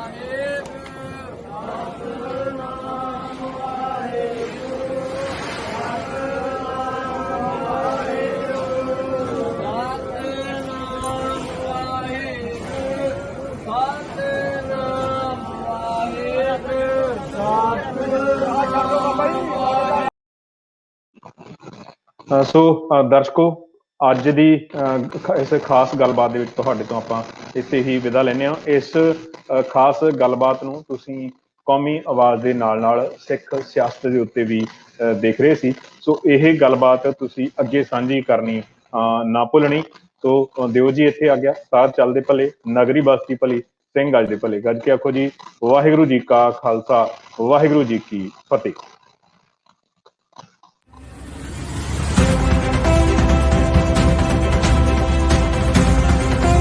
ਸੋ ਦਰਸ਼ਕੋ ਅੱਜ ਦੀ ਇਸ ਖਾਸ ਗੱਲਬਾਤ ਦੇ ਵਿੱਚ ਤੁਹਾਡੇ ਤੋਂ ਆਪਾਂ ਇੱਥੇ ਹੀ ਵਿਦਾ ਲੈਂਦੇ ਹਾਂ। ਇਸ ਖਾਸ ਗੱਲਬਾਤ ਨੂੰ ਤੁਸੀਂ ਕੌਮੀ ਆਵਾਜ਼ ਦੇ ਨਾਲ ਨਾਲ ਸਿੱਖ ਸਿਆਸਤ ਦੇ ਉੱਤੇ ਵੀ ਦੇਖ ਰਹੇ ਸੀ। ਸੋ ਇਹ ਗੱਲਬਾਤ ਤੁਸੀਂ ਅੱਗੇ ਸਾਂਝੀ ਕਰਨੀ ਅ, ਨਾ ਭੁੱਲਣੀ। ਸੋ ਦਿਓ ਜੀ ਇੱਥੇ ਆ ਗਿਆ। ਸਾਰ ਚੱਲਦੇ ਭਲੇ ਨਗਰੀ ਬਸਤੀ ਭਲੀ ਸਿੰਘ ਗੱਜ ਦੇ ਭਲੇ। ਗੱਜ ਕੇ ਆਖੋ ਜੀ ਵਾਹਿਗੁਰੂ ਜੀ ਕਾ ਖਾਲਸਾ ਵਾਹਿਗੁਰੂ ਜੀ ਕੀ ਫਤਿਹ।